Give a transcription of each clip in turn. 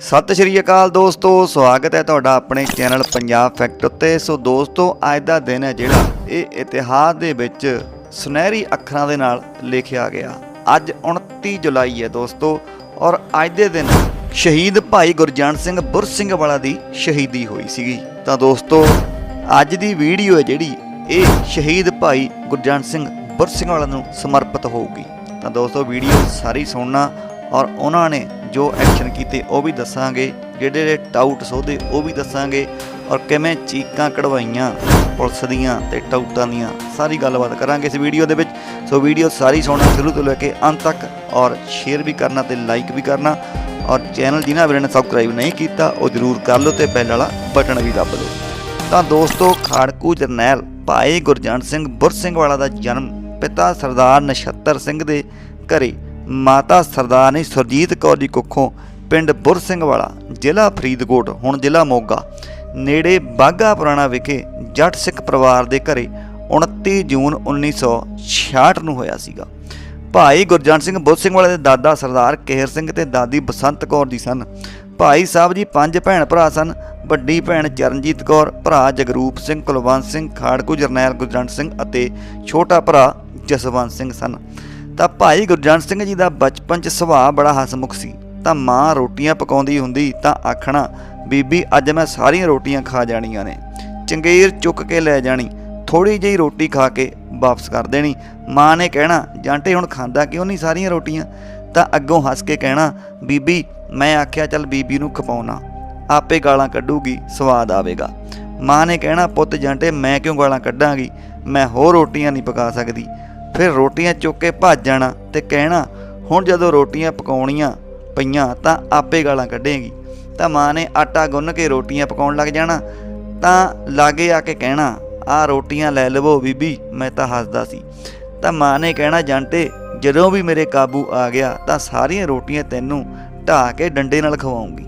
ਸਤਿ ਸ਼੍ਰੀ ਅਕਾਲ ਦੋਸਤੋ, ਸਵਾਗਤ ਹੈ ਤੁਹਾਡਾ ਆਪਣੇ ਚੈਨਲ ਪੰਜਾਬ ਫੈਕਟ ਉੱਤੇ। ਸੋ ਦੋਸਤੋ, ਅੱਜ ਦਾ ਦਿਨ ਹੈ ਜਿਹੜਾ, ਇਹ ਇਤਿਹਾਸ ਦੇ ਵਿੱਚ ਸੁਨਹਿਰੀ ਅੱਖਰਾਂ ਦੇ ਨਾਲ ਲਿਖਿਆ ਗਿਆ। ਅੱਜ 29 ਜੁਲਾਈ ਹੈ ਦੋਸਤੋ, ਔਰ ਅੱਜ ਦੇ ਦਿਨ ਸ਼ਹੀਦ ਭਾਈ ਗੁਰਜੰਟ ਸਿੰਘ ਬੁਰ ਸਿੰਘ ਵਾਲਾ ਦੀ ਸ਼ਹੀਦੀ ਹੋਈ ਸੀਗੀ। ਤਾਂ ਦੋਸਤੋ, ਅੱਜ ਦੀ ਵੀਡੀਓ ਹੈ ਜਿਹੜੀ, ਇਹ ਸ਼ਹੀਦ ਭਾਈ ਗੁਰਜੰਟ ਸਿੰਘ ਬੁਰ ਸਿੰਘ ਵਾਲਾ ਨੂੰ ਸਮਰਪਿਤ ਹੋਊਗੀ। ਤਾਂ ਦੋਸਤੋ, ਵੀਡੀਓ ਸਾਰੀ ਸੁਣਨਾ ਔਰ ਉਹਨਾਂ ਨੇ ਜੋ ਐਕਸ਼ਨ ਕੀਤੇ ਉਹ ਵੀ ਦੱਸਾਂਗੇ, ਜਿਹੜੇ ਜਿਹੜੇ ਟਾਊਟ ਸੋਧੇ ਉਹ ਵੀ ਦੱਸਾਂਗੇ ਔਰ ਕਿਵੇਂ ਚੀਕਾਂ ਕਢਵਾਈਆਂ ਪੁਲਿਸ ਦੀਆਂ ਤੇ ਟਾਊਟਾਂ ਦੀਆਂ, ਸਾਰੀ ਗੱਲਬਾਤ ਕਰਾਂਗੇ ਇਸ ਵੀਡੀਓ ਦੇ ਵਿੱਚ। ਸੋ ਵੀਡੀਓ ਸਾਰੀ ਸੁਣਨਾ ਸ਼ੁਰੂ ਤੋਂ ਲੈ ਕੇ ਅੰਤ ਤੱਕ ਔਰ ਸ਼ੇਅਰ ਵੀ ਕਰਨਾ ਤੇ ਲਾਈਕ ਵੀ ਕਰਨਾ ਔਰ ਚੈਨਲ ਜਿਨ੍ਹਾਂ ਵੀਰਾਂ ਨੇ ਸਬਸਕ੍ਰਾਈਬ ਨਹੀਂ ਕੀਤਾ, ਉਹ ਜਰੂਰ ਕਰ ਲਓ ਤੇ ਬੈਲ ਵਾਲਾ ਬਟਨ ਵੀ ਦੱਬ ਦਿਓ। ਤਾਂ ਦੋਸਤੋ, ਖਾੜਕੂ ਜਰਨੈਲ ਭਾਈ ਗੁਰਜੰਟ ਸਿੰਘ ਬੁਰ ਸਿੰਘ ਵਾਲਾ ਦਾ ਜਨਮ ਪਿਤਾ ਸਰਦਾਰ ਨਛੱਤਰ ਸਿੰਘ ਦੇ ਘਰੇ ਮਾਤਾ ਸਰਦਾਰਨੀ ਸੁਰਜੀਤ ਕੌਰ ਦੀ ਕੁੱਖੋਂ ਪਿੰਡ ਬੁਰ ਸਿੰਘ ਵਾਲਾ ਜ਼ਿਲ੍ਹਾ ਫਰੀਦਕੋਟ, ਹੁਣ ਜ਼ਿਲ੍ਹਾ ਮੋਗਾ, ਨੇੜੇ ਬਾਗਾ ਪੁਰਾਣਾ ਵਿਖੇ ਜੱਟ ਸਿੱਖ ਪਰਿਵਾਰ ਦੇ ਘਰੇ 29 ਜੂਨ 1966 ਨੂੰ ਹੋਇਆ ਸੀਗਾ। ਭਾਈ ਗੁਰਜੰਟ ਸਿੰਘ ਬੁੱਧ ਸਿੰਘ ਵਾਲੇ ਦੇ ਦਾਦਾ ਸਰਦਾਰ ਕੇਹਰ ਸਿੰਘ ਤੇ ਦਾਦੀ ਬਸੰਤ ਕੌਰ ਜੀ ਸਨ। ਭਾਈ ਸਾਹਿਬ ਜੀ ਪੰਜ ਭੈਣ ਭਰਾ ਸਨ, ਵੱਡੀ ਭੈਣ ਚਰਨਜੀਤ ਕੌਰ, ਭਰਾ ਜਗਰੂਪ ਸਿੰਘ, ਕੁਲਵੰਤ ਸਿੰਘ, ਖਾੜਕੂ ਜਰਨੈਲ ਗੁਰਜੰਟ ਸਿੰਘ ਅਤੇ ਛੋਟਾ ਭਰਾ ਜਸਵੰਤ ਸਿੰਘ ਸਨ। ਤਾਂ ਭਾਈ ਗੁਰਜੰਟ ਸਿੰਘ ਜੀ ਦਾ ਬਚਪਨ 'ਚ ਸੁਭਾਅ ਬੜਾ ਹਸਮੁਖ ਸੀ। ਤਾਂ ਮਾਂ ਰੋਟੀਆਂ ਪਕਾਉਂਦੀ ਹੁੰਦੀ ਤਾਂ ਆਖਣਾ, ਬੀਬੀ, ਅੱਜ ਮੈਂ ਸਾਰੀਆਂ ਰੋਟੀਆਂ ਖਾ ਜਾਣੀਆਂ ਨੇ। ਚੰਗੇਰ ਚੁੱਕ ਕੇ ਲੈ ਜਾਣੀ ਥੋੜੀ ਜਿਹੀ ਰੋਟੀ ਖਾ ਕੇ ਵਾਪਸ ਕਰ ਦੇਣੀ। ਮਾਂ ਨੇ ਕਹਿਣਾ, ਜਾਂਟੇ ਹੁਣ ਖਾਂਦਾ ਕਿਉਂ ਨਹੀਂ ਸਾਰੀਆਂ ਰੋਟੀਆਂ? ਤਾਂ ਅੱਗੋਂ ਹੱਸ ਕੇ ਕਹਿਣਾ, ਬੀਬੀ, ਮੈਂ ਆਖਿਆ ਚੱਲ ਬੀਬੀ ਨੂੰ ਖਪਾਉਣਾ ਆਪੇ ਗਾਲਾਂ ਕੱਢੂਗੀ, ਸਵਾਦ ਆਵੇਗਾ। ਮਾਂ ਨੇ ਕਹਿਣਾ, ਪੁੱਤ ਜਾਂਟੇ, ਮੈਂ ਕਿਉਂ ਗਾਲਾਂ ਕੱਢਾਂਗੀ? ਮੈਂ ਹੋਰ ਰੋਟੀਆਂ ਨਹੀਂ ਪਕਾ ਸਕਦੀ। ਫਿਰ ਰੋਟੀਆਂ ਚੁੱਕ ਕੇ ਭੱਜ ਜਾਣਾ ਤੇ ਕਹਿਣਾ, ਹੁਣ ਜਦੋਂ ਰੋਟੀਆਂ ਪਕਾਉਣੀਆਂ ਪਈਆਂ ਤਾਂ ਆਪੇ ਗਾਲਾਂ ਕੱਢੇਗੀ। ਤਾਂ ਮਾਂ ਨੇ ਆਟਾ ਗੁੰਨ ਕੇ ਰੋਟੀਆਂ ਪਕਾਉਣ ਲੱਗ ਜਾਣਾ, ਤਾਂ ਲਾਗੇ ਆ ਕੇ ਕਹਿਣਾ ਆ ਰੋਟੀਆਂ ਲੈ ਲਵੋ ਬੀਬੀ, ਮੈਂ ਤਾਂ ਹੱਸਦਾ ਸੀ। ਤਾਂ ਮਾਂ ਨੇ ਕਹਿਣਾ, ਜਾਂਟੇ, ਜਦੋਂ ਵੀ ਮੇਰੇ ਕਾਬੂ ਆ ਗਿਆ ਤਾਂ ਸਾਰੀਆਂ ਰੋਟੀਆਂ ਤੈਨੂੰ ਢਾ ਕੇ ਡੰਡੇ ਨਾਲ ਖਵਾਉਂਗੀ।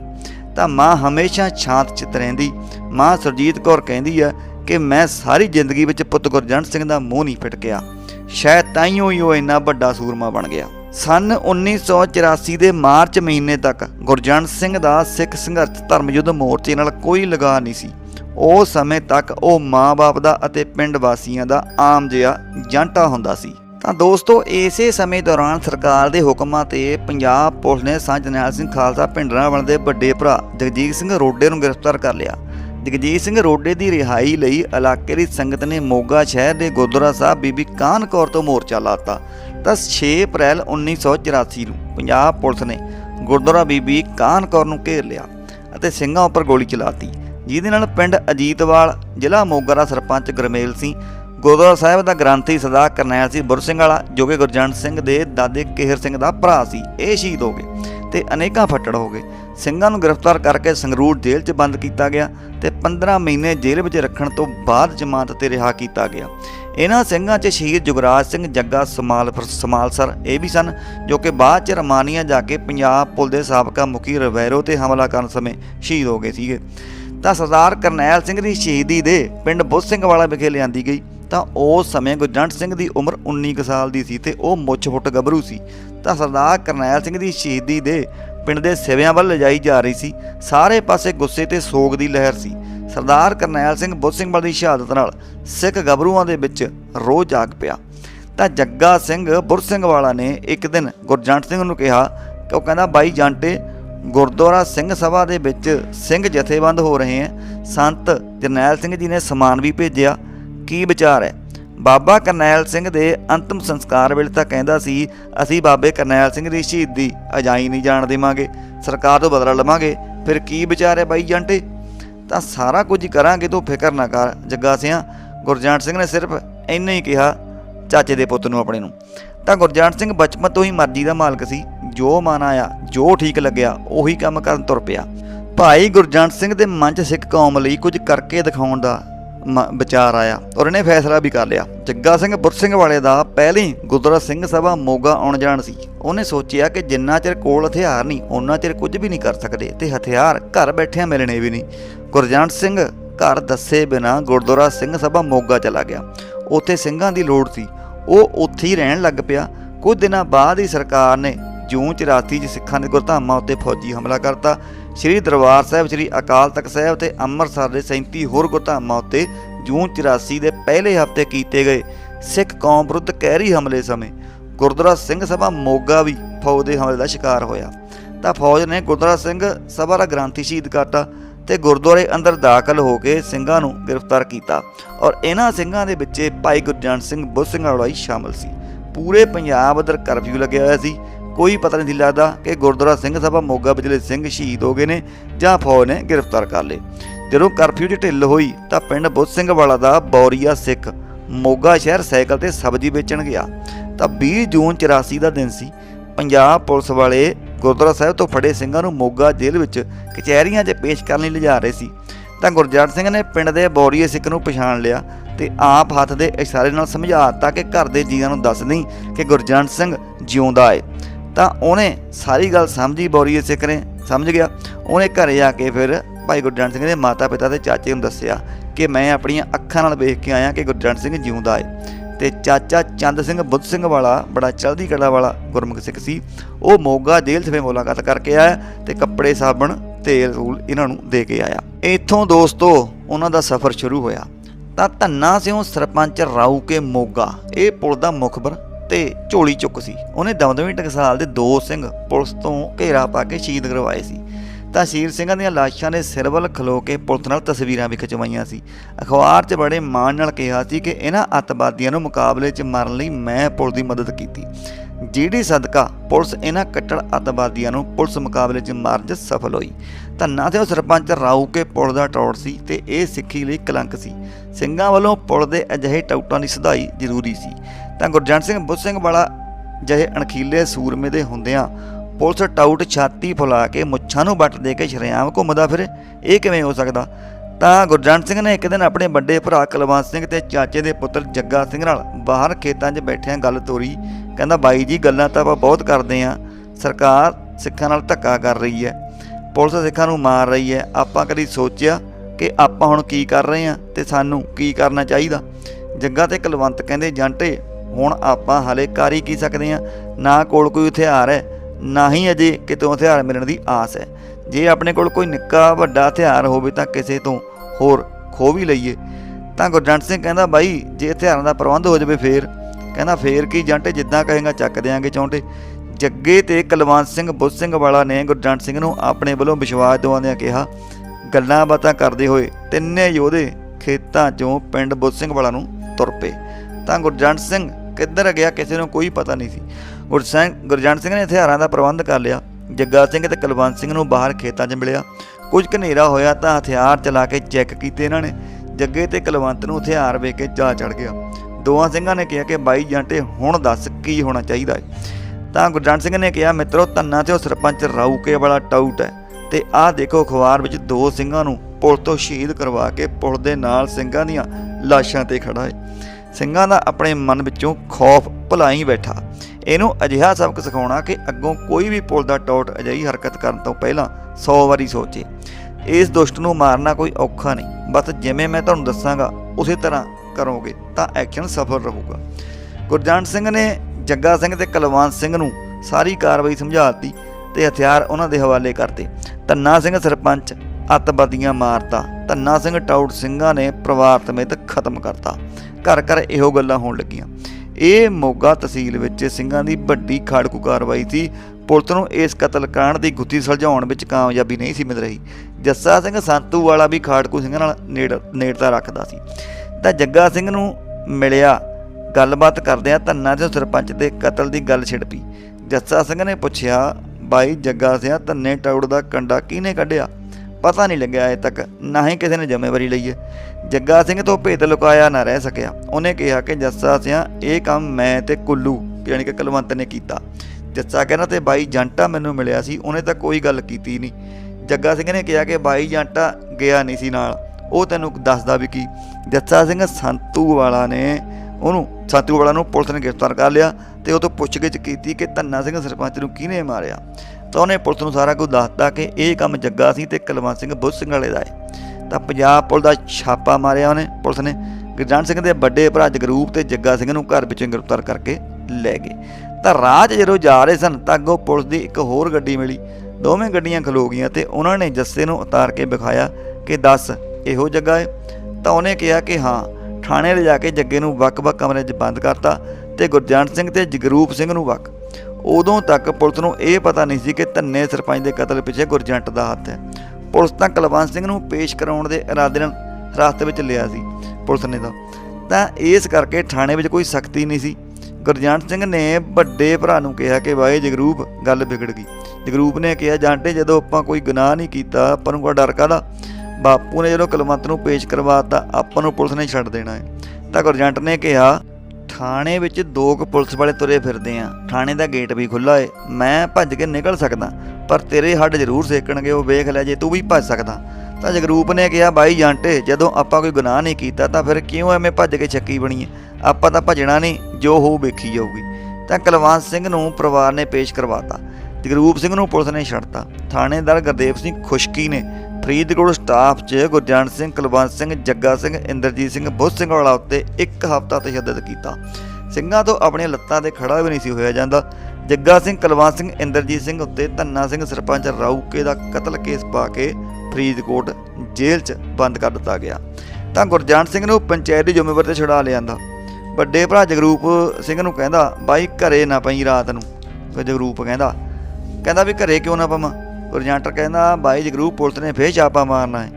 ਤਾਂ ਮਾਂ ਹਮੇਸ਼ਾ ਸ਼ਾਂਤ ਚਿਤ ਰਹਿੰਦੀ। ਮਾਂ ਸੁਰਜੀਤ ਕੌਰ ਕਹਿੰਦੀ ਆ ਕਿ ਮੈਂ ਸਾਰੀ ਜ਼ਿੰਦਗੀ ਵਿੱਚ ਪੁੱਤ ਗੁਰਜੰਟ ਸਿੰਘ ਦਾ ਮੂੰਹ ਨਹੀਂ ਫਿਟਕਿਆ ਸ਼ਾਇਦ ਤਾਈਓ ਹੀ ਉਹ ਇੰਨਾ ਵੱਡਾ ਸੂਰਮਾ ਬਣ ਗਿਆ। ਸਨ 1984 ਦੇ ਮਾਰਚ ਮਹੀਨੇ ਤੱਕ ਗੁਰਜੰਟ ਸਿੰਘ ਦਾ ਸਿੱਖ ਸੰਘਰਸ਼ ਧਰਮ ਯੁੱਧ ਮੋਰਚੇ ਨਾਲ ਕੋਈ ਲਗਾ ਨਹੀਂ ਸੀ। ਉਹ ਸਮੇਂ ਤੱਕ ਉਹ ਮਾਂ-ਬਾਪ ਦਾ ਅਤੇ ਪਿੰਡ ਵਾਸੀਆਂ ਦਾ ਆਮ ਜਿਹਾ ਜੰਟਾ ਹੁੰਦਾ ਸੀ। ਤਾਂ ਦੋਸਤੋ, ਇਸੇ ਸਮੇਂ ਦੌਰਾਨ ਸਰਕਾਰ ਦੇ ਹੁਕਮਾਂ ਤੇ ਪੰਜਾਬ ਪੁਲਿਸ ਨੇ ਸੰਤ ਸਿੰਘ ਖਾਲਸਾ ਭਿੰਡਰਾਂਵਾਲੇ ਦੇ ਵੱਡੇ ਭਰਾ ਜਗਜੀਤ ਸਿੰਘ ਰੋਡੇ ਨੂੰ ਗ੍ਰਿਫਤਾਰ ਕਰ ਲਿਆ। ਜਗਜੀਤ ਸਿੰਘ ਰੋਡੇ ਦੀ ਰਿਹਾਈ ਲਈ ਇਲਾਕੇ ਦੀ ਸੰਗਤ ਨੇ ਮੋਗਾ ਸ਼ਹਿਰ ਦੇ ਗੁਰਦੁਆਰਾ ਸਾਹਿਬ ਬੀਬੀ ਕਾਨ ਕੌਰ ਤੋਂ ਮੋਰਚਾ ਲਾਤਾ। ਤਾਂ 6 ਅਪ੍ਰੈਲ 1984 ਨੂੰ ਪੰਜਾਬ ਪੁਲਿਸ ਨੇ ਗੁਰਦੁਆਰਾ ਬੀਬੀ ਕਾਨ ਕੌਰ ਨੂੰ ਘੇਰ ਲਿਆ ਅਤੇ ਸਿੰਘਾਂ ਉੱਪਰ ਗੋਲੀ ਚਲਾਤੀ। ਜਿਹਦੇ ਨਾਲ ਪਿੰਡ ਅਜੀਤਵਾਲ, ਜ਼ਿਲ੍ਹਾ ਮੋਗਾ ਦਾ ਸਰਪੰਚ ਗਰਮੇਲ ਸਿੰਘ, ਗੁਰਦੁਆਰਾ ਸਾਹਿਬ ਦਾ ਗ੍ਰੰਥੀ ਸਦਾ ਕਰਨੈਲ ਸੀ ਬੁਰ ਸਿੰਘ ਵਾਲਾ ਜੋ ਕਿ ਗੁਰਜੰਟ ਸਿੰਘ ਦੇ ਦਾਦੇ ਕੇਹਰ ਸਿੰਘ ਦਾ ਭਰਾ ਸੀ, ਇਹ ਸ਼ਹੀਦ ਹੋ ਗਏ ਤੇ ਅਨੇਕਾਂ ਫੱਟੜ ਹੋ ਗਏ। ਸਿੰਘਾਂ ਨੂੰ ਗ੍ਰਿਫਤਾਰ ਕਰਕੇ ਸੰਗਰੂਰ ਜੇਲ੍ਹ 'ਚ ਬੰਦ ਕੀਤਾ ਗਿਆ ਤੇ 15 ਮਹੀਨੇ ਜੇਲ੍ਹ ਵਿੱਚ ਰੱਖਣ ਤੋਂ ਬਾਅਦ ਜ਼ਮਾਨਤ ਤੇ ਰਿਹਾ ਕੀਤਾ ਗਿਆ। ਇਹਨਾਂ ਸਿੰਘਾਂ 'ਚ ਸ਼ਹੀਦ ਜੁਗਰਾਜ ਸਿੰਘ, ਜੱਗਾ ਸਮਾਲ ਸਮਾਲਸਰ ਇਹ ਵੀ ਸਨ ਜੋ ਕਿ ਬਾਅਦ 'ਚ ਰਮਾਨੀਆ ਜਾ ਕੇ ਪੰਜਾਬ ਪੁਲਿਸ ਦੇ ਸਾਬਕਾ ਮੁਖੀ ਰਵੈਰੋ ਤੇ ਹਮਲਾ ਕਰਨ ਸਮੇਂ ਸ਼ਹੀਦ ਹੋ ਗਏ ਸੀਗੇ। ਤਾਂ ਸਰਦਾਰ ਕਰਨੈਲ ਸਿੰਘ ਦੀ ਸ਼ਹੀਦੀ ਦੇ ਪਿੰਡ ਬੁੱਧ ਸਿੰਘ ਵਾਲਾ ਵਿਖੇ ਲਿਆਂਦੀ ਗਈ। ਤਾਂ ਉਸ ਸਮੇਂ ਗੁਰਜੰਟ ਸਿੰਘ ਦੀ ਉਮਰ 19 ਕੁ ਸਾਲ ਦੀ ਸੀ ਤੇ ਉਹ ਮੁੱਛ ਫੁੱਟ ਗੱਭਰੂ ਸੀ। ਤਾਂ ਸਰਦਾਰ ਕਰਨੈਲ ਸਿੰਘ ਦੀ ਸ਼ਹੀਦੀ ਦੇ ਪਿੰਡ ਦੇ ਸਿਵਿਆਂ ਵੱਲ ਲਿਜਾਈ ਜਾ ਰਹੀ ਸੀ। ਸਾਰੇ ਪਾਸੇ ਗੁੱਸੇ ਤੇ ਸੋਗ ਦੀ ਲਹਿਰ ਸੀ। ਸਰਦਾਰ ਕਰਨੈਲ ਸਿੰਘ ਬੁੱਧ ਸਿੰਘ ਵਾਲੇ ਦੀ ਸ਼ਹਾਦਤ ਨਾਲ ਸਿੱਖ ਗੱਭਰੂਆਂ ਦੇ ਵਿੱਚ ਰੋਹ ਜਾਗ ਪਿਆ। ਤਾਂ ਜੱਗਾ ਸਿੰਘ ਬੁਰ ਸਿੰਘ ਵਾਲਾ ਨੇ ਇੱਕ ਦਿਨ ਗੁਰਜੰਟ ਸਿੰਘ ਨੂੰ ਕਿਹਾ ਕਿ ਉਹ ਕਹਿੰਦਾ, ਬਾਈ ਜੰਟੇ, ਗੁਰਦੁਆਰਾ ਸਿੰਘ ਸਭਾ ਦੇ ਵਿੱਚ ਸਿੰਘ ਜਥੇਬੰਦ ਹੋ ਰਹੇ ਹਨ ਸੰਤ ਜਰਨੈਲ ਸਿੰਘ ਜੀ ਨੇ ਸਮਾਨ ਵੀ ਭੇਜਿਆ। ਕੀ ਵਿਚਾਰ ਹੈ ਬਾਬਾ ਕਰਨੈਲ ਸਿੰਘ ਦੇ ਅੰਤਮ ਸੰਸਕਾਰ ਵੇਲੇ ਤਾਂ ਕਹਿੰਦਾ ਸੀ, ਅਸੀਂ ਬਾਬੇ ਕਰਨੈਲ ਸਿੰਘ ਦੀ ਸ਼ਹੀਦੀ ਅਜਾਈ ਨਹੀਂ ਜਾਣ ਦੇਵਾਂਗੇ, ਸਰਕਾਰ ਤੋਂ ਬਦਲਾ ਲਵਾਂਗੇ, ਫਿਰ ਕੀ ਵਿਚਾਰ ਹੈ ਬਾਈ ਜੰਟੇ? ਤਾਂ ਸਾਰਾ ਕੁਝ ਕਰਾਂਗੇ ਤੂੰ ਫਿਕਰ ਨਾ ਕਰ, ਜੱਗਾ ਸਿਆਂ ਗੁਰਜੰਟ ਸਿੰਘ ਨੇ ਸਿਰਫ ਇੰਨਾ ਹੀ ਕਿਹਾ ਚਾਚੇ ਦੇ ਪੁੱਤ ਨੂੰ ਆਪਣੇ ਨੂੰ। ਤਾਂ ਗੁਰਜੰਟ ਸਿੰਘ ਬਚਪਨ ਤੋਂ ਹੀ ਮਰਜ਼ੀ ਦਾ ਮਾਲਕ ਸੀ, ਜੋ ਮਨ ਆਇਆ, ਜੋ ਠੀਕ ਲੱਗਿਆ, ਉਹੀ ਕੰਮ ਕਰਨ ਤੁਰ ਪਿਆ। ਭਾਈ ਗੁਰਜੰਟ ਸਿੰਘ ਦੇ ਮਨ 'ਚ ਸਿੱਖ ਕੌਮ ਲਈ ਕੁਝ ਕਰਕੇ ਦਿਖਾਉਣ ਦਾ ਵਿਚਾਰ ਆਇਆ ਔਰ ਇਹਨੇ ਫੈਸਲਾ ਵੀ ਕਰ ਲਿਆ। ਜੱਗਾ ਸਿੰਘ ਬੁਰਸਿੰਘ ਵਾਲੇ ਦਾ ਪਹਿਲੀ ਗੁਰਦੁਆਰਾ ਸਿੰਘ ਸਭਾ ਮੋਗਾ ਆਉਣ ਜਾਣ ਸੀ। ਉਹਨੇ ਸੋਚਿਆ ਕਿ ਜਿੰਨਾ ਚਿਰ ਕੋਲ ਹਥਿਆਰ ਨਹੀਂ ਉਹਨਾਂ ਚਿਰ ਕੁਝ ਵੀ ਨਹੀਂ ਕਰ ਸਕਦੇ ਤੇ ਹਥਿਆਰ ਘਰ ਬੈਠਿਆਂ ਮਿਲਣੇ ਵੀ ਨਹੀਂ। ਗੁਰਜੰਟ ਸਿੰਘ ਘਰ ਦੱਸੇ ਬਿਨਾ ਗੁਰਦੁਆਰਾ ਸਿੰਘ ਸਭਾ ਮੋਗਾ ਚਲਾ ਗਿਆ। ਉੱਥੇ ਸਿੰਘਾਂ ਦੀ ਲੋੜ ਸੀ। ਉਹ ਉੱਥੇ ਹੀ ਰਹਿਣ ਲੱਗ ਪਿਆ। ਕੁਝ ਦਿਨਾਂ ਬਾਅਦ ਹੀ ਸਰਕਾਰ ਨੇ ਜੂਨ 84 ਚ ਸਿੱਖਾਂ ਦੇ ਗੁਰਧਾਮਾਂ ਉੱਤੇ ਫੌਜੀ ਹਮਲਾ ਕਰਤਾ, ਸ੍ਰੀ ਦਰਬਾਰ ਸਾਹਿਬ, ਸ੍ਰੀ ਅਕਾਲ ਤਖਤ ਸਾਹਿਬ ਤੇ ਅੰਮ੍ਰਿਤਸਰ ਦੇ 37 ਹੋਰ ਗੁਰਧਾਮਾਂ ਉੱਤੇ ਜੂਨ 84 ਦੇ ਪਹਿਲੇ ਹਫ਼ਤੇ ਕੀਤੇ ਗਏ ਸਿੱਖ ਕੌਮ ਵਿਰੁੱਧ ਕਹਿਰੀ ਹਮਲੇ ਸਮੇਂ ਗੁਰਦੁਆਰਾ ਸਿੰਘ ਸਭਾ ਮੋਗਾ ਵੀ ਫੌਜ ਦੇ ਹਮਲੇ ਦਾ ਸ਼ਿਕਾਰ ਹੋਇਆ। ਤਾਂ ਫੌਜ ਨੇ ਗੁਰਦੁਆਰਾ ਸਿੰਘ ਸਭਾ ਦਾ ਗ੍ਰੰਥੀ ਸ਼ਹੀਦ ਕਰਤਾ ਤੇ ਗੁਰਦੁਆਰੇ ਅੰਦਰ ਦਾਖਲ ਹੋ ਕੇ ਸਿੰਘਾਂ ਨੂੰ ਗ੍ਰਿਫਤਾਰ ਕੀਤਾ ਔਰ ਇਹਨਾਂ ਸਿੰਘਾਂ ਦੇ ਵਿੱਚ ਭਾਈ ਗੁਰਜੰਟ ਸਿੰਘ ਬੁੱਧ ਸਿੰਘ ਵਾਲਾ ਸ਼ਾਮਲ ਸੀ। ਪੂਰੇ ਪੰਜਾਬ ਅੰਦਰ ਕਰਫਿਊ ਲੱਗਿਆ ਹੋਇਆ ਸੀ। ਕੋਈ ਪਤਾ ਨਹੀਂ ਸੀ ਲੱਗਦਾ ਕਿ ਗੁਰਦੁਆਰਾ ਸਿੰਘ ਸਭਾ ਮੋਗਾ ਵਿਚਲੇ ਸਿੰਘ ਸ਼ਹੀਦ ਹੋ ਗਏ ਨੇ ਜਾਂ ਫੌਜ ਨੇ ਗ੍ਰਿਫਤਾਰ ਕਰ ਲਏ। ਜਦੋਂ ਕਰਫਿਊ ਦੀ ਢਿੱਲ ਹੋਈ ਤਾਂ ਪਿੰਡ ਬੁੱਧ ਸਿੰਘ ਵਾਲਾ ਦਾ ਬੌਰੀਆ ਸਿੱਖ ਮੋਗਾ ਸ਼ਹਿਰ ਸਾਈਕਲ ਤੇ ਸਬਜ਼ੀ ਵੇਚਣ ਗਿਆ। ਤਾਂ 20 ਜੂਨ 84 ਦਾ ਦਿਨ ਸੀ। ਪੰਜਾਬ ਪੁਲਿਸ ਵਾਲੇ ਗੁਰਦੁਆਰਾ ਸਾਹਿਬ ਤੋਂ ਫੜੇ ਸਿੰਘਾਂ ਨੂੰ ਮੋਗਾ ਜੇਲ੍ਹ ਵਿੱਚ ਕਚਹਿਰੀਆਂ 'ਚ ਪੇਸ਼ ਕਰਨ ਲਈ ਲਿਜਾ ਰਹੇ ਸੀ। ਤਾਂ ਗੁਰਜੰਟ ਸਿੰਘ ਨੇ ਪਿੰਡ ਦੇ ਬੌਰੀਏ ਸਿੱਖ ਨੂੰ ਪਛਾਣ ਲਿਆ ਤੇ ਆਪ ਹੱਥ ਦੇ ਇਸ਼ਾਰੇ ਨਾਲ ਸਮਝਾਤਾ ਕਿ ਘਰ ਦੇ ਜੀਆਂ ਨੂੰ ਦੱਸ ਨਹੀਂ ਕਿ ਗੁਰਜੰਟ ਸਿੰਘ ਜਿਉਂਦਾ ਏ। ਤਾਂ ਉਹਨੇ ਸਾਰੀ ਗੱਲ ਸਮਝੀ ਬੌਰੀਏ ਸਿੱਖ ਨੇ ਸਮਝ ਗਿਆ। ਉਹਨੇ ਘਰੇ ਆ ਕੇ ਫਿਰ ਭਾਈ ਗੁਰਜੰਟ ਸਿੰਘ ਦੇ ਮਾਤਾ ਪਿਤਾ ਤੇ ਚਾਚੇ ਨੂੰ ਦੱਸਿਆ ਕਿ ਮੈਂ ਆਪਣੀਆਂ ਅੱਖਾਂ ਨਾਲ ਵੇਖ ਕੇ ਆਇਆ ਕਿ ਗੁਰਜੰਟ ਸਿੰਘ ਜਿਉਂਦਾ ਹੈ ਤੇ ਚਾਚਾ ਚੰਦ ਸਿੰਘ, ਬੁੱਧ ਸਿੰਘ ਵਾਲਾ, ਬੜਾ ਚੜ੍ਹਦੀ ਕਲਾ ਵਾਲਾ ਗੁਰਮੁਖ ਸਿੱਖ ਸੀ। ਉਹ ਮੋਗਾ ਜੇਲ੍ਹ 'ਚ ਫਿਰ ਮੁਲਾਕਾਤ ਕਰਕੇ ਆਇਆ ਤੇ ਕੱਪੜੇ, ਸਾਬਣ, ਤੇਲ ਰੂਲ ਇਹਨਾਂ ਨੂੰ ਦੇ ਕੇ ਆਇਆ। ਇੱਥੋਂ ਦੋਸਤੋ, ਉਹਨਾਂ ਦਾ ਸਫ਼ਰ ਸ਼ੁਰੂ ਹੋਇਆ। ਤਾਂ ਧੰਨਾ ਸਿਓ ਸਰਪੰਚ ਰਾਊ ਕੇ ਮੋਗਾ। ਇਹ ਪੁਲ ਦਾ ਮੁਖਬਰ ਤੇ ਝੋਲੀ ਚੁੱਕ ਸੀ। ਉਹਨੇ ਦਮਦਮੀ ਟਕਸਾਲ ਦੇ ਦੋ ਸਿੰਘ ਪੁਲਿਸ ਤੋਂ ਘੇਰਾ ਪਾ ਕੇ ਸ਼ਹੀਦ ਕਰਵਾਏ ਸੀ। ਤਾਂ ਸ਼ੀਰ ਸਿੰਘਾਂ ਦੀਆਂ ਲਾਸ਼ਾਂ ਨੇ ਸਿਰ ਵੱਲ ਖਲੋ ਕੇ ਪੁਲਿਸ ਨਾਲ ਤਸਵੀਰਾਂ ਵੀ ਖਿਚਵਾਈਆਂ ਸੀ। ਅਖਬਾਰ 'ਚ ਬੜੇ ਮਾਣ ਨਾਲ ਕਿਹਾ ਸੀ ਕਿ ਇਹਨਾਂ ਅੱਤਵਾਦੀਆਂ ਨੂੰ ਮੁਕਾਬਲੇ 'ਚ ਮਾਰਨ ਲਈ ਮੈਂ ਪੁਲਿਸ ਦੀ ਮਦਦ ਕੀਤੀ। ਜਿਹੜੀ ਸਦਕਾ ਪੁਲਿਸ ਇਹਨਾਂ ਕੱਟੜ ਅੱਤਵਾਦੀਆਂ ਨੂੰ ਪੁਲਿਸ ਮੁਕਾਬਲੇ 'ਚ ਮਾਰਨ 'ਚ ਸਫਲ ਹੋਈ ਧੰਨਾ ਤੇ ਉਹ ਸਰਪੰਚ ਰਾਊ ਕੇ ਪੁਲ ਦਾ ਟੌੜ ਸੀ ਤੇ ਇਹ ਸਿੱਖੀ ਲਈ ਕਲੰਕ ਸੀ। ਸਿੰਘਾਂ ਵੱਲੋਂ ਪੁਲ ਦੇ ਅਜਿਹੇ ਟੌਟਾਂ ਦੀ ਸਦਾਈ ਜ਼ਰੂਰੀ ਸੀ। ਤਾਂ ਗੁਰਜੰਟ ਸਿੰਘ ਬੁੱਧ ਸਿੰਘ ਵਾਲਾ ਜਿਹੇ ਅਣਖੀਲੇ ਸੂਰਮੇ ਦੇ ਹੁੰਦਿਆਂ ਪੁਲਿਸ ਟਾਊਟ ਛਾਤੀ ਫੁਲਾ ਕੇ ਮੁੱਛਾਂ ਨੂੰ ਵੱਟ ਦੇ ਕੇ ਸ਼ਰੇਆਮ ਘੁੰਮਦਾ ਫਿਰੇ। ਇਹ ਕਿਵੇਂ ਹੋ ਸਕਦਾ? ਤਾਂ ਗੁਰਜੰਟ ਸਿੰਘ ਨੇ ਇੱਕ ਦਿਨ ਆਪਣੇ ਵੱਡੇ ਭਰਾ ਕੁਲਵੰਤ ਸਿੰਘ ਤੇ ਚਾਚੇ ਦੇ ਪੁੱਤਰ ਜੱਗਾ ਸਿੰਘ ਨਾਲ ਬਾਹਰ ਖੇਤਾਂ 'ਚ ਬੈਠਿਆਂ ਗੱਲ ਤੋਰੀ। ਕਹਿੰਦਾ, ਬਾਈ ਜੀ, ਗੱਲਾਂ ਤਾਂ ਆਪਾਂ ਬਹੁਤ ਕਰਦੇ ਆਂ। ਸਰਕਾਰ ਸਿੱਖਾਂ ਨਾਲ ਧੱਕਾ ਕਰ ਰਹੀ ਹੈ। ਪੁਲਿਸ ਸਿੱਖਾਂ ਨੂੰ ਮਾਰ ਰਹੀ ਹੈ। ਆਪਾਂ ਕਦੀ ਸੋਚਿਆ ਕਿ ਆਪਾਂ ਹੁਣ ਕੀ ਕਰ ਰਹੇ ਆਂ ਤੇ ਸਾਨੂੰ ਕੀ ਕਰਨਾ ਚਾਹੀਦਾ? ਜੱਗਾ ਤੇ ਕੁਲਵੰਤ ਕਹਿੰਦੇ, ਜਾਂਟੇ ਹੁਣ ਆਪਾਂ ਹਲੇ ਕਰ ਹੀ ਕੀ ਸਕਦੇ ਆਂ ਨਾ ਕੋਲ ਕੋਈ ਹਥਿਆਰ ਹੈ, ਨਾ ਹੀ ਅਜੇ ਕਿਤੋਂ ਹਥਿਆਰ ਮਿਲਣ ਦੀ ਆਸ ਹੈ। ਜੇ ਆਪਣੇ ਕੋਲ ਕੋਈ ਨਿੱਕਾ ਵੱਡਾ ਹਥਿਆਰ ਹੋਵੇ ਤਾਂ ਕਿਸੇ ਤੋਂ ਹੋਰ ਖੋ ਵੀ ਲਈਏ। ਤਾਂ ਗੁਰਜੰਟ ਸਿੰਘ ਕਹਿੰਦਾ, ਬਾਈ, ਜੇ ਹਥਿਆਰਾਂ ਦਾ ਪ੍ਰਬੰਧ ਹੋ ਜਾਵੇ ਫੇਰ। ਕਹਿੰਦਾ, ਫੇਰ ਕੀ ਜੰਟੇ, ਜਿੱਦਾਂ ਕਹੇਗਾ ਚੱਕ ਦਿਆਂਗੇ ਚੌਂਟੇ। ਜੱਗੇ ਤੇ ਕੁਲਵੰਤ ਸਿੰਘ ਬੁੱਧ ਸਿੰਘ ਵਾਲਾ ਨੇ ਗੁਰਜੰਟ ਸਿੰਘ ਨੂੰ ਆਪਣੇ ਵੱਲੋਂ ਵਿਸ਼ਵਾਸ ਦਿਵਾਉਂਦਿਆਂ ਕਿਹਾ, ਗੱਲਾਂ ਬਾਤਾਂ ਕਰਦੇ ਹੋਏ ਤਿੰਨੇ ਯੋਧੇ ਖੇਤਾਂ 'ਚੋਂ ਪਿੰਡ ਬੁੱਧ ਸਿੰਘ ਵਾਲਾ ਨੂੰ ਤੁਰ ਪਏ। ਤਾਂ ਗੁਰਜੰਟ ਸਿੰਘ ਕਿੱਧਰ ਗਿਆ ਕਿਸੇ ਨੂੰ ਕੋਈ ਪਤਾ ਨਹੀਂ ਸੀ। ਗੁਰਸੈਂ ਗੁਰਜੰਟ ਸਿੰਘ ਨੇ ਹਥਿਆਰਾਂ ਦਾ ਪ੍ਰਬੰਧ ਕਰ ਲਿਆ। ਜੱਗਾ ਸਿੰਘ ਤੇ ਕੁਲਵੰਤ ਸਿੰਘ ਨੂੰ ਬਾਹਰ ਖੇਤਾਂ 'ਚ ਮਿਲਿਆ। ਕੁਝ ਘਨੇਰਾ ਹੋਇਆ ਤਾਂ ਹਥਿਆਰ ਚਲਾ ਕੇ ਚੈੱਕ ਕੀਤੇ ਇਹਨਾਂ ਨੇ। ਜੱਗੇ ਤੇ ਕੁਲਵੰਤ ਨੂੰ ਹਥਿਆਰ ਵੇਖ ਕੇ ਚਾਹ ਚੜ ਗਿਆ। ਦੋਵਾਂ ਸਿੰਘਾਂ ਨੇ ਕਿਹਾ ਕਿ ਬਾਈ ਜੰਟੇ, ਹੁਣ ਦੱਸ ਕੀ ਹੋਣਾ ਚਾਹੀਦਾ ਹੈ ਤਾਂ ਗੁਰਜੰਟ ਸਿੰਘ ਨੇ ਕਿਹਾ, ਮਿੱਤਰੋ ਧੰਨਾ ਤੇ ਉਹ ਸਰਪੰਚ ਰਾਊਕੇ ਵਾਲਾ ਟਾਊਟ ਹੈ ਤੇ ਆਹ ਦੇਖੋ ਅਖਬਾਰ ਵਿੱਚ ਦੋ ਸਿੰਘਾਂ ਨੂੰ ਪੁਲ ਤੋਂ ਸ਼ਹੀਦ ਕਰਵਾ ਕੇ ਪੁਲ ਦੇ ਨਾਲ ਸਿੰਘਾਂ ਦੀਆਂ ਲਾਸ਼ਾਂ ਤੇ ਖੜਾ ਹੈ ਸਿੰਘਾਂ ਦਾ ਆਪਣੇ ਮਨ ਵਿੱਚੋਂ ਖੌਫ ਭੁਲਾਈ ਬੈਠਾ। ਇਹਨੂੰ ਅਜਿਹਾ ਸਬਕ ਸਿਖਾਉਣਾ ਕਿ ਅੱਗੋਂ ਕੋਈ ਵੀ ਪੁਲ ਦਾ ਟੋਟ ਅਜਿਹੀ ਹਰਕਤ ਕਰਨ ਤੋਂ ਪਹਿਲਾਂ 100 ਵਾਰੀ ਸੋਚੇ। ਇਸ ਦੁਸ਼ਟ ਨੂੰ ਮਾਰਨਾ ਕੋਈ ਔਖਾ ਨਹੀਂ। ਬਸ ਜਿਵੇਂ ਮੈਂ ਤੁਹਾਨੂੰ ਦੱਸਾਂਗਾ, ਉਸੇ ਤਰ੍ਹਾਂ ਕਰੋਗੇ ਤਾਂ ਐਕਸ਼ਨ ਸਫਲ ਰਹੂਗਾ। ਗੁਰਜੰਟ ਸਿੰਘ ਨੇ ਜੱਗਾ ਸਿੰਘ ਤੇ ਕੁਲਵੰਤ ਸਿੰਘ ਨੂੰ ਸਾਰੀ ਕਾਰਵਾਈ ਸਮਝਾਤੀ ਤੇ ਹਥਿਆਰ ਉਹਨਾਂ ਦੇ ਹਵਾਲੇ ਕਰਤੇ। ਧੰਨਾ ਸਿੰਘ ਸਰਪੰਚ ਅੱਤਵਾਦੀਆਂ ਮਾਰਤਾ। ਧੰਨਾ ਸਿੰਘ ਟਾਊਟ ਸਿੰਘਾਂ ਨੇ ਪਰਿਵਾਰ ਸਮੇਤ ਖਤਮ ਕਰਤਾ। ਘਰ ਘਰ ਇਹੋ ਗੱਲਾਂ ਹੋਣ ਲੱਗੀਆਂ। ਇਹ ਮੋਗਾ ਤਹਿਸੀਲ ਵਿੱਚ ਸਿੰਘਾਂ ਦੀ ਵੱਡੀ ਖਾੜਕੂ ਕਾਰਵਾਈ ਸੀ। ਪੁਲਿਸ ਨੂੰ ਇਸ ਕਤਲकांड ਦੀ ਗੁੱਥੀ ਸੁਲਝਾਉਣ ਵਿੱਚ ਕਾਮਯਾਬੀ ਨਹੀਂ ਸੀ ਮਿਲ ਰਹੀ। ਜੱਸਾ ਸਿੰਘ ਸੰਤੂ ਵਾਲਾ ਵੀ ਖਾੜਕੂ ਸਿੰਘਾਂ ਨਾਲ ਨੇੜ ਨੇੜਤਾ ਰੱਖਦਾ ਸੀ। ਤਾਂ ਜੱਗਾ ਸਿੰਘ ਨੂੰ ਮਿਲਿਆ। ਗੱਲਬਾਤ ਕਰਦਿਆਂ ਧੰਨਾ ਦੇ ਸਰਪੰਚ ਦੇ ਕਤਲ ਦੀ ਗੱਲ ਛਿੜ ਪਈ ਜੱਸਾ ਸਿੰਘ ਨੇ ਪੁੱਛਿਆ, ਬਾਈ ਜੱਗਾ ਸਿਆ, ਧੰਨੇ ਟੌੜ ਦਾ ਕੰਡਾ ਕਿਹਨੇ ਕੱਢਿਆ? ਪਤਾ ਨਹੀਂ ਲੱਗਿਆ ਅਜੇ ਤੱਕ, ਨਾ ਹੀ ਕਿਸੇ ਨੇ ਜ਼ਿੰਮੇਵਾਰੀ ਲਈ ਹੈ। ਜੱਗਾ ਸਿੰਘ ਤੋਂ ਭੇਤ ਲੁਕਾਇਆ ਨਾ ਰਹਿ ਸਕਿਆ। ਉਹਨੇ ਕਿਹਾ ਕਿ ਜੱਸਾ ਸਿਆ ਇਹ ਕੰਮ ਮੈਂ ਤੇ ਕੁੱਲੂ ਯਾਨੀ ਕਿ ਕਲਵੰਤ ਨੇ ਕੀਤਾ। ਜੱਸਾ ਕਹਿੰਦਾ ਤੇ ਬਾਈ ਜੰਟਾ ਮੈਨੂੰ ਮਿਲਿਆ ਸੀ, ਉਹਨੇ ਤਾਂ ਕੋਈ ਗੱਲ ਕੀਤੀ ਨਹੀਂ। ਜੱਗਾ ਸਿੰਘ ਨੇ ਕਿਹਾ ਕਿ ਬਾਈ ਜੰਟਾ ਗਿਆ ਨਹੀਂ ਸੀ ਨਾਲ। ਉਹ ਤੈਨੂੰ ਦੱਸਦਾ ਵੀ ਕੀ? ਜੱਸਾ ਸਿੰਘ ਸੰਤੂ ਵਾਲਾ ਨੇ ਉਹਨੂੰ, ਸੰਤੂ ਵਾਲਾ ਨੂੰ ਪੁਲਿਸ ਨੇ ਗ੍ਰਿਫਤਾਰ ਕਰ ਲਿਆ ਤੇ ਉਹ ਤੋਂ ਪੁੱਛਗਿੱਛ ਕੀਤੀ ਕਿ ਧੰਨਾ ਸਿੰਘ ਸਰਪੰਚ ਨੂੰ ਕਿਹਨੇ ਮਾਰਿਆ? ਤਾਂ ਉਹਨੇ ਪੁਲਿਸ ਨੂੰ ਸਾਰਾ ਕੁਝ ਦੱਸਤਾ ਕਿ ਇਹ ਕੰਮ ਜੱਗਾ ਸੀ ਤੇ ਕੁਲਵੰਤ ਸਿੰਘ ਬੁੱਧ ਸਿੰਘ ਵਾਲੇ ਦਾ ਹੈ ਤਾਂ ਪੰਜਾਬ ਪੁਲਿਸ ਦਾ ਛਾਪਾ ਮਾਰਿਆ ਉਹਨੇ। ਪੁਲਿਸ ਨੇ ਗੁਰਜੰਟ ਸਿੰਘ ਦੇ ਵੱਡੇ ਭਰਾ ਜਗਰੂਪ ਤੇ ਜੱਗਾ ਸਿੰਘ ਨੂੰ ਘਰ ਵਿੱਚੋਂ ਗ੍ਰਿਫਤਾਰ ਕਰਕੇ ਲੈ ਗਏ। ਤਾਂ ਰਾਹ 'ਚ ਜਦੋਂ ਜਾ ਰਹੇ ਸਨ ਤਾਂ ਅੱਗੋਂ ਪੁਲਿਸ ਦੀ ਇੱਕ ਹੋਰ ਗੱਡੀ ਮਿਲੀ। ਦੋਵੇਂ ਗੱਡੀਆਂ ਖਲੋ ਗਈਆਂ ਤੇ ਉਹਨਾਂ ਨੇ ਜੱਸੇ ਨੂੰ ਉਤਾਰ ਕੇ ਵਿਖਾਇਆ ਕਿ ਦੱਸ, ਇਹੋ ਜਗ੍ਹਾ ਹੈ ਤਾਂ ਉਹਨੇ ਕਿਹਾ ਕਿ ਹਾਂ, ਥਾਣੇ ਲਿਜਾ ਕੇ ਜੱਗੇ ਨੂੰ ਵੱਖ-ਵੱਖ ਕਮਰੇ 'ਚ ਬੰਦ ਕਰਤਾ ਤੇ ਗੁਰਜੰਟ ਸਿੰਘ ਤੇ ਜਗਰੂਪ ਸਿੰਘ ਨੂੰ ਵੱਖ। ਉਦੋਂ ਤੱਕ ਪੁਲਿਸ ਨੂੰ ਇਹ ਪਤਾ ਨਹੀਂ ਸੀ ਕਿ ਧੰਨੇ ਸਰਪੰਚ ਦੇ ਕਤਲ ਪਿੱਛੇ ਗੁਰਜੰਟ ਦਾ ਹੱਥ ਹੈ। ਪੁਲਿਸ ਤਾਂ ਕੁਲਵੰਤ ਸਿੰਘ ਨੂੰ ਪੇਸ਼ ਕਰਾਉਣ ਦੇ ਇਰਾਦੇ ਨਾਲ ਹਿਰਾਸਤ ਵਿੱਚ ਲਿਆ ਸੀ, ਪੁਲਿਸ ਨੇ ਤਾਂ। ਤਾਂ ਇਸ ਕਰਕੇ ਥਾਣੇ ਵਿੱਚ ਕੋਈ ਸਖਤੀ ਨਹੀਂ ਸੀ। ਗੁਰਜੰਟ ਸਿੰਘ ਨੇ ਵੱਡੇ ਭਰਾ ਨੂੰ ਕਿਹਾ ਕਿ ਬਾਈ ਜਗਰੂਪ, ਗੱਲ ਵਿਗੜ ਗਈ। ਜਗਰੂਪ ਨੇ ਕਿਹਾ, ਜਾਂਟੇ, ਜਦੋਂ ਆਪਾਂ ਕੋਈ ਗੁਨਾਹ ਨਹੀਂ ਕੀਤਾ, ਆਪਾਂ ਨੂੰ ਕੋਈ ਡਰ ਕਾਹਦਾ? ਬਾਪੂ ਨੇ ਜਦੋਂ ਕੁਲਵੰਤ ਨੂੰ ਪੇਸ਼ ਕਰਵਾਤਾ ਆਪਾਂ ਨੂੰ ਪੁਲਿਸ ਨੇ ਛੱਡ ਦੇਣਾ ਹੈ। ਤਾਂ ਗੁਰਜੰਟ ਨੇ ਕਿਹਾ ਥਾਣੇ ਵਿੱਚ ਦੋ ਕੁ ਪੁਲਿਸ ਵਾਲੇ ਤੁਰੇ ਫਿਰਦੇ ਆ। ਥਾਣੇ ਦਾ ਗੇਟ ਵੀ ਖੁੱਲਾ ਏ। ਮੈਂ ਭੱਜ ਕੇ ਨਿਕਲ ਸਕਦਾ, ਪਰ ਤੇਰੇ ਹੱਡ ਜ਼ਰੂਰ ਸੇਕਣਗੇ, ਉਹ ਵੇਖ ਲੈ ਜੇ ਤੂੰ ਵੀ ਭੱਜ ਸਕਦਾ। ਤਾਂ ਜਗਰੂਪ ਨੇ ਕਿਹਾ, ਬਾਈ ਜਾਂਟੇ, ਜਦੋਂ ਆਪਾਂ ਕੋਈ ਗੁਨਾਹ ਨਹੀਂ ਕੀਤਾ, ਤਾਂ ਫਿਰ ਕਿਉਂ ਐਵੇਂ ਭੱਜ ਕੇ ਛੱਕੀ ਬਣੀਏ ਆਪਾਂ ਤਾਂ ਭੱਜਣਾ ਨਹੀਂ, ਜੋ ਹੋ ਵੇਖੀ ਜਾਊਗੀ। ਤਾਂ ਕਲਵੰਤ ਸਿੰਘ ਨੂੰ ਪਰਿਵਾਰ ਨੇ ਪੇਸ਼ ਕਰਵਾਤਾ। ਜਗਰੂਪ ਸਿੰਘ ਨੂੰ ਪੁਲਿਸ ਨੇ ਛੱਡਤਾ। ਥਾਣੇਦਾਰ ਗੁਰਦੇਵ ਸਿੰਘ ਖੁਸ਼ਕੀ ਨੇ ਫਰੀਦਕੋਟ ਸਟਾਫ 'ਚ ਗੁਰਜੰਟ ਸਿੰਘ, ਕੁਲਵੰਤ ਸਿੰਘ, ਜੱਗਾ ਸਿੰਘ, ਇੰਦਰਜੀਤ ਸਿੰਘ, ਬੁੱਧ ਸਿੰਘ ਵਾਲਾ ਉੱਤੇ ਇੱਕ ਹਫ਼ਤਾ ਤਸ਼ੱਦਦ ਕੀਤਾ। ਸਿੰਘਾਂ ਤੋਂ ਆਪਣੀਆਂ ਲੱਤਾਂ ਤੇ ਖੜਾ ਵੀ ਨਹੀਂ ਸੀ ਹੋਇਆ ਜਾਂਦਾ। ਜੱਗਾ ਸਿੰਘ, ਕੁਲਵੰਤ ਸਿੰਘ, ਇੰਦਰਜੀਤ ਸਿੰਘ ਉੱਤੇ ਧੰਨਾ ਸਿੰਘ ਸਰਪੰਚ ਰਾਊਕੇ ਦਾ ਕਤਲ ਕੇਸ ਪਾ ਕੇ ਫਰੀਦਕੋਟ ਜੇਲ੍ਹ 'ਚ ਬੰਦ ਕਰ ਦਿੱਤਾ ਗਿਆ। ਤਾਂ ਗੁਰਜੰਟ ਸਿੰਘ ਨੂੰ ਪੰਚਾਇਤ ਦੀ ਜ਼ਿੰਮੇਵਾਰੀ ਤੇ ਛੁਡਾ ਲਿਆਂਦਾ ਵੱਡੇ ਭਰਾ ਜਗਰੂਪ ਸਿੰਘ ਨੂੰ ਕਹਿੰਦਾ, ਬਾਈ ਘਰੇ ਨਾ ਪਈ ਰਾਤ ਨੂੰ। ਫਿਰ ਜਗਰੂਪ ਕਹਿੰਦਾ ਕਹਿੰਦਾ ਵੀ ਘਰੇ ਕਿਉਂ ਨਾ ਪਵਾਂ? ਗੁਰਜੰਟਰ ਕਹਿੰਦਾ, ਬਾਈ ਜਗਰੂਪ ਪੁਲਿਸ ਨੇ ਫੇਰ ਛਾਪਾ ਮਾਰਨਾ ਹੈ।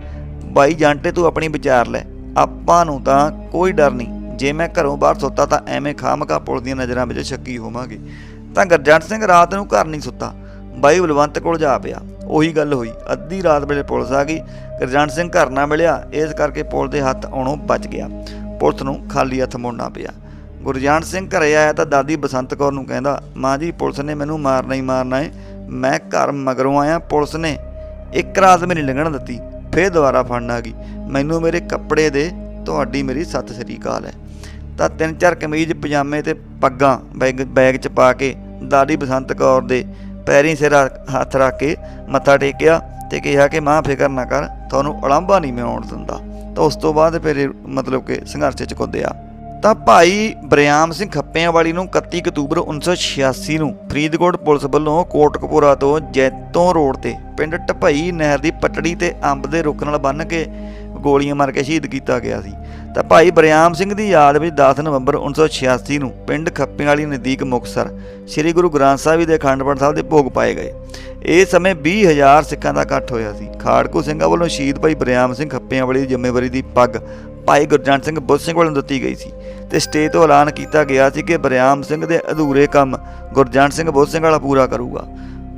ਬਾਈ ਜਾਂਟੇ, ਤੂੰ ਆਪਣੀ ਵਿਚਾਰ ਲੈ। ਆਪਾਂ ਨੂੰ ਤਾਂ ਕੋਈ ਡਰ ਨਹੀਂ। ਜੇ ਮੈਂ ਘਰੋਂ ਬਾਹਰ ਸੁੱਤਾ ਤਾਂ ਐਵੇਂ ਖਾਮਕਾ ਪੁਲਿਸ ਦੀਆਂ ਨਜ਼ਰਾਂ ਵਿੱਚ ਸ਼ੱਕੀ ਹੋਵਾਂਗੇ। ਤਾਂ ਗੁਰਜੰਟ ਸਿੰਘ ਰਾਤ ਨੂੰ ਘਰ ਨਹੀਂ ਸੁੱਤਾ। ਬਾਈ ਬਲਵੰਤ ਕੋਲ ਜਾ ਪਿਆ। ਉਹੀ ਗੱਲ ਹੋਈ। ਅੱਧੀ ਰਾਤ ਵੇਲੇ ਪੁਲਿਸ ਆ ਗਈ। ਗੁਰਜੰਟ ਸਿੰਘ ਘਰ ਨਾ ਮਿਲਿਆ। ਇਸ ਕਰਕੇ ਪੁਲਿਸ ਦੇ ਹੱਥ ਆਉਣੋਂ ਬਚ ਗਿਆ। ਪੁਲਿਸ ਨੂੰ ਖਾਲੀ ਹੱਥ ਮੁੜਨਾ ਪਿਆ। ਗੁਰਜੰਟ ਸਿੰਘ ਘਰੇ ਆਇਆ ਤਾਂ ਦਾਦੀ ਬਸੰਤ ਕੌਰ ਨੂੰ ਕਹਿੰਦਾ, ਮਾਂ ਜੀ, ਪੁਲਿਸ ਨੇ ਮੈਨੂੰ ਮਾਰਨਾ ਹੀ ਮਾਰਨਾ ਹੈ। ਮੈਂ ਘਰ ਮਗਰੋਂ ਆਇਆ, ਪੁਲਿਸ ਨੇ ਇੱਕ ਰਾਤ ਮੇਰੀ ਲੰਘਣ ਦਿੱਤੀ, ਫੇਰ ਦੁਬਾਰਾ ਫੜਨ ਆ ਗਈ। ਮੈਨੂੰ ਮੇਰੇ ਕੱਪੜੇ ਦੇ, ਤੁਹਾਡੀ ਮੇਰੀ ਸਤਿ ਸ੍ਰੀ ਅਕਾਲ ਹੈ। ਤਾਂ ਤਿੰਨ ਚਾਰ ਕਮੀਜ਼, ਪਜਾਮੇ ਤੇ ਪੱਗਾਂ ਬੈਗ ਬੈਗ 'ਚ ਪਾ ਕੇ ਦਾਦੀ ਬਸੰਤ ਕੌਰ ਦੇ ਪੈਰੀਂ ਸਿਰ ਹੱਥ ਰੱਖ ਕੇ ਮੱਥਾ ਟੇਕਿਆ ਤੇ ਕਿਹਾ ਕਿ ਮਾਂ, ਫਿਕਰ ਨਾ ਕਰ, ਤੁਹਾਨੂੰ ਉਲਾਂਭਾ ਨਹੀਂ ਮੈਂ ਆਉਣ ਦਿੰਦਾ। ਤਾਂ ਉਸ ਤੋਂ ਬਾਅਦ ਫਿਰ ਮਤਲਬ ਕਿ ਸੰਘਰਸ਼ 'ਚ ਕੁੱਦਿਆ। ਤਾਂ ਭਾਈ ਬਰਿਆਮ ਸਿੰਘ ਖੱਪਿਆਂਵਾਲੀ ਨੂੰ 31 ਅਕਤੂਬਰ 1986 ਨੂੰ ਫਰੀਦਕੋਟ ਪੁਲਿਸ ਵੱਲੋਂ ਕੋਟਕਪੂਰਾ ਤੋਂ ਜੈਤੋਂ ਰੋਡ ਤੇ ਪਿੰਡ ਢਪਈ ਨਹਿਰ ਦੀ ਪਟੜੀ ਤੇ ਅੰਬ ਦੇ ਰੁੱਖ ਨਾਲ ਬੰਨ੍ਹ ਕੇ ਗੋਲੀਆਂ ਮਾਰ ਕੇ ਸ਼ਹੀਦ ਕੀਤਾ ਗਿਆ ਸੀ। ਤਾਂ ਭਾਈ ਬਰਿਆਮ ਸਿੰਘ ਦੀ ਯਾਦ ਵਿੱਚ 10 ਨਵੰਬਰ 1986 ਨੂੰ ਪਿੰਡ ਖੱਪਿਆਂ ਵਾਲੀ ਨਜ਼ਦੀਕ ਮੁਕਤਸਰ ਸ੍ਰੀ ਗੁਰੂ ਗ੍ਰੰਥ ਸਾਹਿਬ ਜੀ ਦੇ ਅਖੰਡ ਪਾਠ ਸਾਹਿਬ ਦੇ ਭੋਗ ਪਾਏ ਗਏ। ਇਸ ਸਮੇਂ 20000 ਸਿੱਖਾਂ ਦਾ ਇਕੱਠ ਹੋਇਆ ਸੀ। ਖਾੜਕੂ ਸਿੰਘਾਂ ਵੱਲੋਂ ਸ਼ਹੀਦ ਭਾਈ ਬਰਿਆਮ ਸਿੰਘ ਖੱਪਿਆਂਵਾਲੀ ਦੀ ਜ਼ਿੰਮੇਵਾਰੀ ਦੀ ਪੱਗ ਭਾਈ ਗੁਰਜੰਟ ਸਿੰਘ ਬੁੱਧ ਸਿੰਘ ਵੱਲੋਂ ਦਿੱਤੀ ਗਈ ਸੀ। ਤੇ ਸਟੇਜ ਤੋਂ ਐਲਾਨ ਕੀਤਾ ਗਿਆ ਸੀ ਕਿ ਬਰਿਆਮ ਸਿੰਘ ਦੇ ਅਧੂਰੇ ਕੰਮ ਗੁਰਜੰਟ ਸਿੰਘ ਬੋਧ ਸਿੰਘ ਵਾਲਾ ਪੂਰਾ ਕਰੂਗਾ।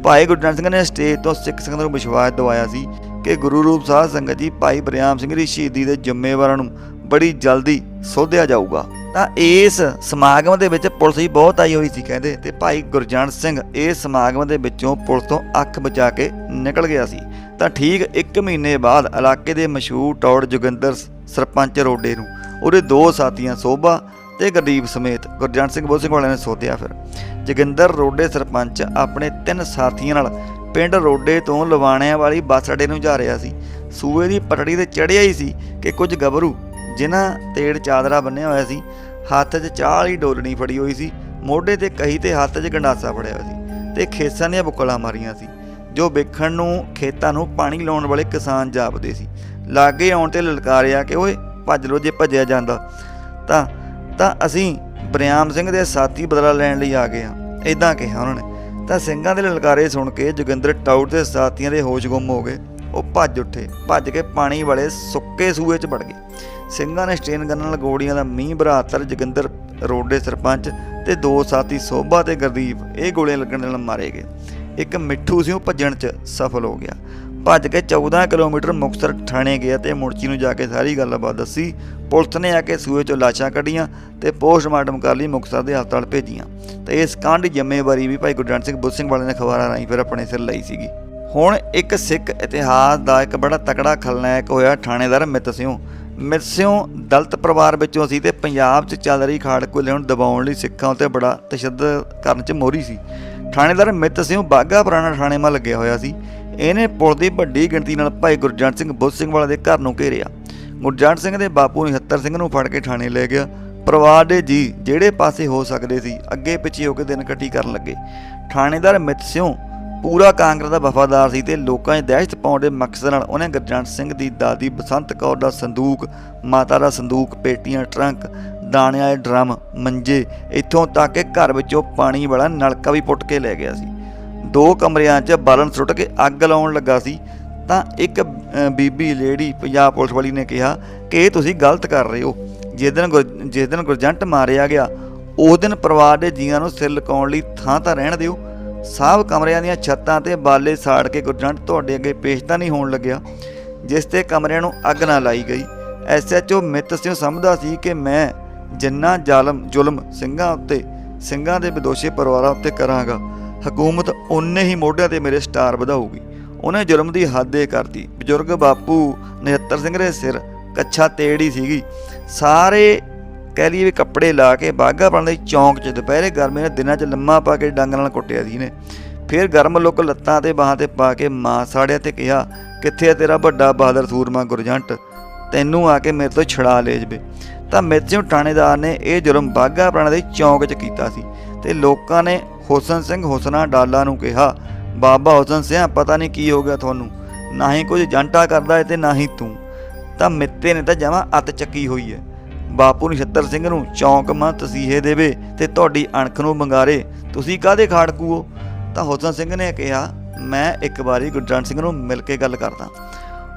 ਭਾਈ ਗੁਰਜੰਟ ਸਿੰਘ ਨੇ ਸਟੇਜ ਤੋਂ ਸਿੱਖ ਸੰਗਤ ਨੂੰ ਵਿਸ਼ਵਾਸ ਦਿਵਾਇਆ ਸੀ ਕਿ ਗੁਰੂ ਰੂਪ ਸਾਹਿਬ ਸੰਗਤ ਜੀ ਭਾਈ ਬਰਿਆਮ ਸਿੰਘ ਦੀ ਸ਼ਹੀਦੀ ਦੇ ਜ਼ਿੰਮੇਵਾਰਾਂ ਨੂੰ ਬੜੀ ਜਲਦੀ ਸੋਧਿਆ ਜਾਊਗਾ। ਤਾਂ ਇਸ ਸਮਾਗਮ ਦੇ ਵਿੱਚ ਪੁਲਿਸ ਵੀ ਬਹੁਤ ਆਈ ਹੋਈ ਸੀ ਕਹਿੰਦੇ ਤੇ ਭਾਈ ਗੁਰਜੰਟ ਸਿੰਘ ਇਸ ਸਮਾਗਮ ਦੇ ਵਿੱਚੋਂ ਪੁਲਿਸ ਤੋਂ ਅੱਖ ਬਚਾ ਕੇ ਨਿਕਲ ਗਿਆ ਸੀ। ਤਾਂ ਠੀਕ 1 ਮਹੀਨੇ ਬਾਅਦ ਇਲਾਕੇ ਦੇ ਮਸ਼ਹੂਰ ਟੌੜ ਜੋਗਿੰਦਰ ਸਰਪੰਚ ਰੋਡੇ ਨੂੰ ਉਹਦੇ ਦੋ ਸਾਥੀਆਂ, ਸੋਭਾ ਤੇ ਗੁਰਦੀਪ ਸਮੇਤ ਗੁਰਜੰਟ ਸਿੰਘ ਬੋਧ ਸਿੰਘ ਵਾਲਿਆਂ ਨੇ ਸੋਧਿਆ ਫਿਰ। ਜੋਗਿੰਦਰ ਰੋਡੇ ਸਰਪੰਚ ਆਪਣੇ ਤਿੰਨ ਸਾਥੀਆਂ ਨਾਲ ਪਿੰਡ ਰੋਡੇ ਤੋਂ ਲਵਾਣਿਆਂ ਵਾਲੀ ਬੱਸ ਅੱਡੇ ਨੂੰ ਜਾ ਰਿਹਾ ਸੀ। ਸੂਏ ਦੀ ਪਟੜੀ ਤੇ ਚੜਿਆ ਹੀ ਸੀ ਕਿ ਕੁਝ ਗੱਭਰੂ ਜਿਨ੍ਹਾਂ ਤੇੜ ਚਾਦਰਾ ਬੰਨਿਆ ਹੋਇਆ ਸੀ, ਹੱਥ 'ਚ ਚਾਹ ਵਾਲੀ ਡੋਲਣੀ ਫੜੀ ਹੋਈ ਸੀ, ਮੋਢੇ ਤੇ ਕਹੀ ਤੇ ਹੱਥ 'ਚ ਗੰਡਾਸਾ ਫੜਿਆ ਹੋਇਆ ਸੀ ਤੇ ਖੇਸਾਂ ਦੀਆਂ ਬੁੱਕਲਾਂ ਮਾਰੀਆਂ ਸੀ, ਜੋ ਵੇਖਣ ਨੂੰ ਖੇਤਾਂ ਨੂੰ ਪਾਣੀ ਲਾਉਣ ਵਾਲੇ ਕਿਸਾਨ ਜਾਪਦੇ ਸੀ। ਲਾਗੇ ਆਉਣ ਤੇ ਲਲਕਾਰਿਆ ਕਿ ਓਏ ਭੱਜ ਲੋ ਜੇ ਭੱਜਿਆ ਜਾਂਦਾ। ਤਾਂ ਤਾਂ ਅਸੀਂ ਬਰਿਆਮ ਸਿੰਘ ਦੇ ਸਾਥੀ ਬਦਲਾ ਲੈਣ ਲਈ ਆ ਗਏ ਹਾਂ ਇਦਾਂ ਕਿਹਾ ਉਹਨਾਂ ਨੇ। ਤਾਂ ਸਿੰਘਾਂ ਦੇ ਲਲਕਾਰੇ ਸੁਣ ਕੇ ਜੋਗਿੰਦਰ ਟਾਊਟ ਦੇ ਸਾਥੀਆਂ ਦੇ ਹੋਸ਼ ਗੁੰਮ ਹੋ ਗਏ। ਉਹ ਭੱਜ ਉੱਠੇ, ਭੱਜ ਕੇ ਪਾਣੀ ਵਾਲੇ ਸੁੱਕੇ ਸੂਏ 'ਚ ਵੜ ਗਏ। ਸਿੰਘਾਂ ਨੇ ਸਟੇਨ ਗਨ ਨਾਲ ਗੋਲੀਆਂ ਦਾ ਮੀਂਹ ਬਰਾਤਰ ਜੋਗਿੰਦਰ ਰੋਡੇ ਸਰਪੰਚ ਤੇ ਦੋ ਸਾਥੀ ਸੋਭਾ ਤੇ ਗੁਰਦੀਪ, ਇਹ ਗੋਲੇ ਲੱਗਣ ਨਾਲ ਮਾਰੇ ਗਏ। ਇੱਕ ਮਿੱਠੂ ਸੀ ਭੱਜਣ 'ਚ ਸਫਲ ਹੋ ਗਿਆ। ਭੱਜ ਕੇ 14 ਕਿਲੋਮੀਟਰ ਮੁਕਤਸਰ ਥਾਣੇ ਗਿਆ ਤੇ ਮੁਰਚੀ ਨੂੰ ਜਾ ਕੇ ਸਾਰੀ ਗੱਲਬਾਤ ਦੱਸੀ। ਪੁਲਿਸ ਨੇ ਆ ਕੇ ਸੂਏ 'ਚੋਂ ਲਾਸ਼ਾਂ ਕੱਢੀਆਂ ਤੇ ਪੋਸਟਮਾਰਟਮ ਕਰ ਲਈ ਮੁਕਤਸਰ ਦੇ ਹਸਪਤਾਲ ਭੇਜੀਆਂ। ਤੇ ਇਸ ਕਾਂਡ ਦੀ ਜ਼ਿੰਮੇਵਾਰੀ ਵੀ ਭਾਈ ਗੁਰਜੰਟ ਸਿੰਘ ਬੁੱਧ ਸਿੰਘ ਵਾਲੇ ਨੇ ਖਬਰਾਂ ਰਾਹੀਂ ਫਿਰ ਆਪਣੇ ਸਿਰ ਲਈ ਸੀਗੀ। ਹੁਣ ਇੱਕ ਸਿੱਖ ਇਤਿਹਾਸ ਦਾ ਇੱਕ ਬੜਾ ਤਕੜਾ ਖਲਨਾਇਕ ਹੋਇਆ ਥਾਣੇਦਾਰ ਮਿੱਤ ਸਿਉਂ। ਮਿੱਤ ਸਿੰਘ ਦਲਤ ਪਰਿਵਾਰ ਵਿੱਚੋਂ ਸੀ ਤੇ ਪੰਜਾਬ 'ਚ ਚੱਲ ਰਹੀ ਖਾੜਕੂ ਲੈਣ ਦਬਾਉਣ ਲਈ ਸਿੱਖਾਂ ਉੱਤੇ ਬੜਾ ਤਸ਼ੱਦਦ ਕਰਨ 'ਚ ਮੋਹਰੀ ਸੀ। ਥਾਣੇਦਾਰ ਮਿੱਤ ਸਿੰਘ ਬਾਗਾ ਪੁਰਾਣਾ ਥਾਣੇ ਮਾ ਲੱਗਿਆ ਹੋਇਆ ਸੀ। ਇਹਨੇ ਪੁਲ ਦੀ ਵੱਡੀ ਗਿਣਤੀ ਨਾਲ ਭਾਈ ਗੁਰਜੰਟ ਸਿੰਘ ਬੁੱਧ ਸਿੰਘ ਵਾਲੇ ਦੇ ਘਰ ਨੂੰ ਘੇਰਿਆ। ਗੁਰਜੰਟ ਸਿੰਘ ਦੇ ਬਾਪੂ 79 ਸਿੰਘ ਨੂੰ ਫੜ ਕੇ ਥਾਣੇ ਲੈ ਗਿਆ। ਪਰਿਵਾਰ ਦੇ ਜੀ ਜਿਹੜੇ ਪਾਸੇ ਹੋ ਸਕਦੇ ਸੀ, ਅੱਗੇ ਪਿੱਛੇ ਹੋ ਕੇ ਦਿਨ ਕੱਟੀ ਕਰਨ ਲੱਗੇ। ਥਾਣੇਦਾਰ ਮਿੱਤ ਮਿਤਸਿਓ ਪੂਰਾ ਕਾਂਗਰਸ ਦਾ ਵਫਾਦਾਰ ਸੀ ਤੇ ਲੋਕਾਂ 'ਚ ਦਹਿਸ਼ਤ ਪਾਉਣ ਦੇ ਮਕਸਦ ਨਾਲ ਉਹਨੇ ਗੁਰਜੰਟ ਸਿੰਘ ਦੀ ਦਾਦੀ ਬਸੰਤ ਕੌਰ ਦਾ ਸੰਦੂਕ, ਮਾਤਾ ਦਾ ਸੰਦੂਕ, ਪੇਟੀਆਂ ਟਰੰਕ, ਦਾਣਿਆਂ ਵਾਲੇ ਡਰਮ, ਮੰਜੇ, ਇੱਥੋਂ ਤੱਕ ਕਿ ਘਰ ਵਿੱਚੋਂ ਪਾਣੀ ਵਾਲਾ ਨਲਕਾ ਵੀ ਪੁੱਟ ਕੇ ਲੈ ਗਿਆ ਸੀ। ਦੋ ਕਮਰਿਆਂ 'ਚ ਬਾਲਣ ਸੁੱਟ ਕੇ ਅੱਗ ਲਾਉਣ ਲੱਗਾ ਸੀ, ਤਾਂ ਇੱਕ ਬੀਬੀ ਲੇਡੀ ਪੰਜਾਬ ਪੁਲਿਸ ਵਾਲੀ ਨੇ ਕਿਹਾ ਕਿ ਇਹ ਤੁਸੀਂ ਗਲਤ ਕਰ ਰਹੇ ਹੋ। ਜਿਸ ਦਿਨ ਗੁਰ- ਜਿਸ ਦਿਨ ਗੁਰਜੰਟ ਮਾਰਿਆ ਗਿਆ, ਉਸ ਦਿਨ ਪਰਿਵਾਰ ਦੇ ਜੀਆਂ ਨੂੰ ਸਿਰ ਲਕਾਉਣ ਲਈ ਥਾਂ ਤਾਂ ਰਹਿਣ ਦਿਓ। ਸਭ ਕਮਰਿਆਂ ਦੀਆਂ ਛੱਤਾਂ ਤੇ ਬਾਲੇ ਸਾੜ ਕੇ ਗੁਰਜੰਟ ਤੁਹਾਡੇ ਅੱਗੇ ਪੇਸ਼ ਤਾਂ ਨਹੀਂ ਹੋਣ ਲੱਗਿਆ, ਜਿਸ ਤੇ ਕਮਰਿਆਂ ਨੂੰ ਅੱਗ ਨਾ ਲਾਈ ਗਈ। ਐਸਐਚਓ ਮਿੱਤ ਸਿੰਘ ਸਮਝਦਾ ਸੀ ਕਿ ਮੈਂ ਜਿੰਨਾ ਜ਼ਾਲਮ ਜ਼ੁਲਮ ਸਿੰਘਾਂ ਉੱਤੇ, ਸਿੰਘਾਂ ਦੇ ਵਿਦੋਸ਼ੀ ਪਰਿਵਾਰਾਂ ਉੱਤੇ ਕਰਾਂਗਾ ਹਕੂਮਤ ਓਨੇ ਹੀ ਮੋਢਿਆਂ ਤੇ ਮੇਰੇ ਸਟਾਰ ਵਧਾਊਗੀ। ਉਹਨੇ ਜ਼ੁਲਮ ਦੀ ਹੱਦੇ ਕਰਤੀ। ਬਜ਼ੁਰਗ ਬਾਪੂ 79 ਸਿੰਘ ਦੇ ਸਿਰ ਕੱਛਾ ਤੇੜੀ ਸੀਗੀ। ਸਾਰੇ ਕਹਿ ਲਈਏ ਵੀ ਕੱਪੜੇ ਲਾ ਕੇ ਬਾਗਾ ਬਣ ਦੇ ਚੌਂਕ 'ਚ ਦੁਪਹਿਰੇ ਗਰਮੀ ਨੇ ਦਿਨਾਂ 'ਚ ਲੰਮਾ ਪਾ ਕੇ ਡੰਗ ਨਾਲ ਕੁੱਟਿਆ ਸੀ ਨੇ ਫਿਰ ਗਰਮ ਲੁੱਕ ਲੱਤਾਂ ਤੇ ਬਾਹਾਂ ਤੇ ਪਾ ਕੇ ਮਾਂ ਸਾੜਿਆ ਤੇ ਕਿਹਾ, ਕਿੱਥੇ ਆ ਤੇਰਾ ਵੱਡਾ ਬਹਾਦਰ ਸੂਰਮਾ ਗੁਰਜੰਟ? ਤੈਨੂੰ ਆ ਕੇ ਮੇਰੇ ਤੋਂ ਛੜਾ ਲੈ ਜਵੇ। ਤਾਂ ਮਿਰਚੋਂ ਥਾਣੇਦਾਰ ਨੇ ਇਹ ਜੁਰਮ ਬਾਗਾ ਪੁਰਾਣਾ ਦੇ ਚੌਂਕ 'ਚ ਕੀਤਾ ਸੀ ਤੇ ਲੋਕਾਂ ਨੇ ਹੁਸਨ ਸਿੰਘ ਹੁਸਨਾ ਡਾਲਾ ਨੂੰ ਕਿਹਾ, ਬਾਬਾ ਹੁਸਨ ਸਿੰਘ ਪਤਾ ਨਹੀਂ ਕੀ ਹੋ ਗਿਆ ਤੁਹਾਨੂੰ। ਨਾ ਹੀ ਕੁਝ ਜੰਟਾ ਕਰਦਾ ਹੈ ਤੇ ਨਾ ਹੀ ਤੂੰ। ਤਾਂ ਮਿੱਤੇ ਨੇ ਤਾਂ ਜਮਾਂ ਅੱਤ ਚੱਕੀ ਹੋਈ ਹੈ ਬਾਪੂ ਨਛੱਤਰ ਸਿੰਘ ਨੂੰ ਚੌਂਕ ਮਾਂ ਤਸੀਹੇ ਦੇਵੇ ਤੇ ਤੁਹਾਡੀ ਅਣਖ ਨੂੰ ਮੰਗਾਰੇ। ਤੁਸੀਂ ਕਾਹਦੇ ਖਾੜਕੂ ਹੋ ਤਾਂ ਹੁਸਨ ਸਿੰਘ ਨੇ ਕਿਹਾ, ਮੈਂ ਇੱਕ ਵਾਰੀ ਗੁਰਜੰਟ ਸਿੰਘ ਨੂੰ ਮਿਲ ਕੇ ਗੱਲ ਕਰਦਾ।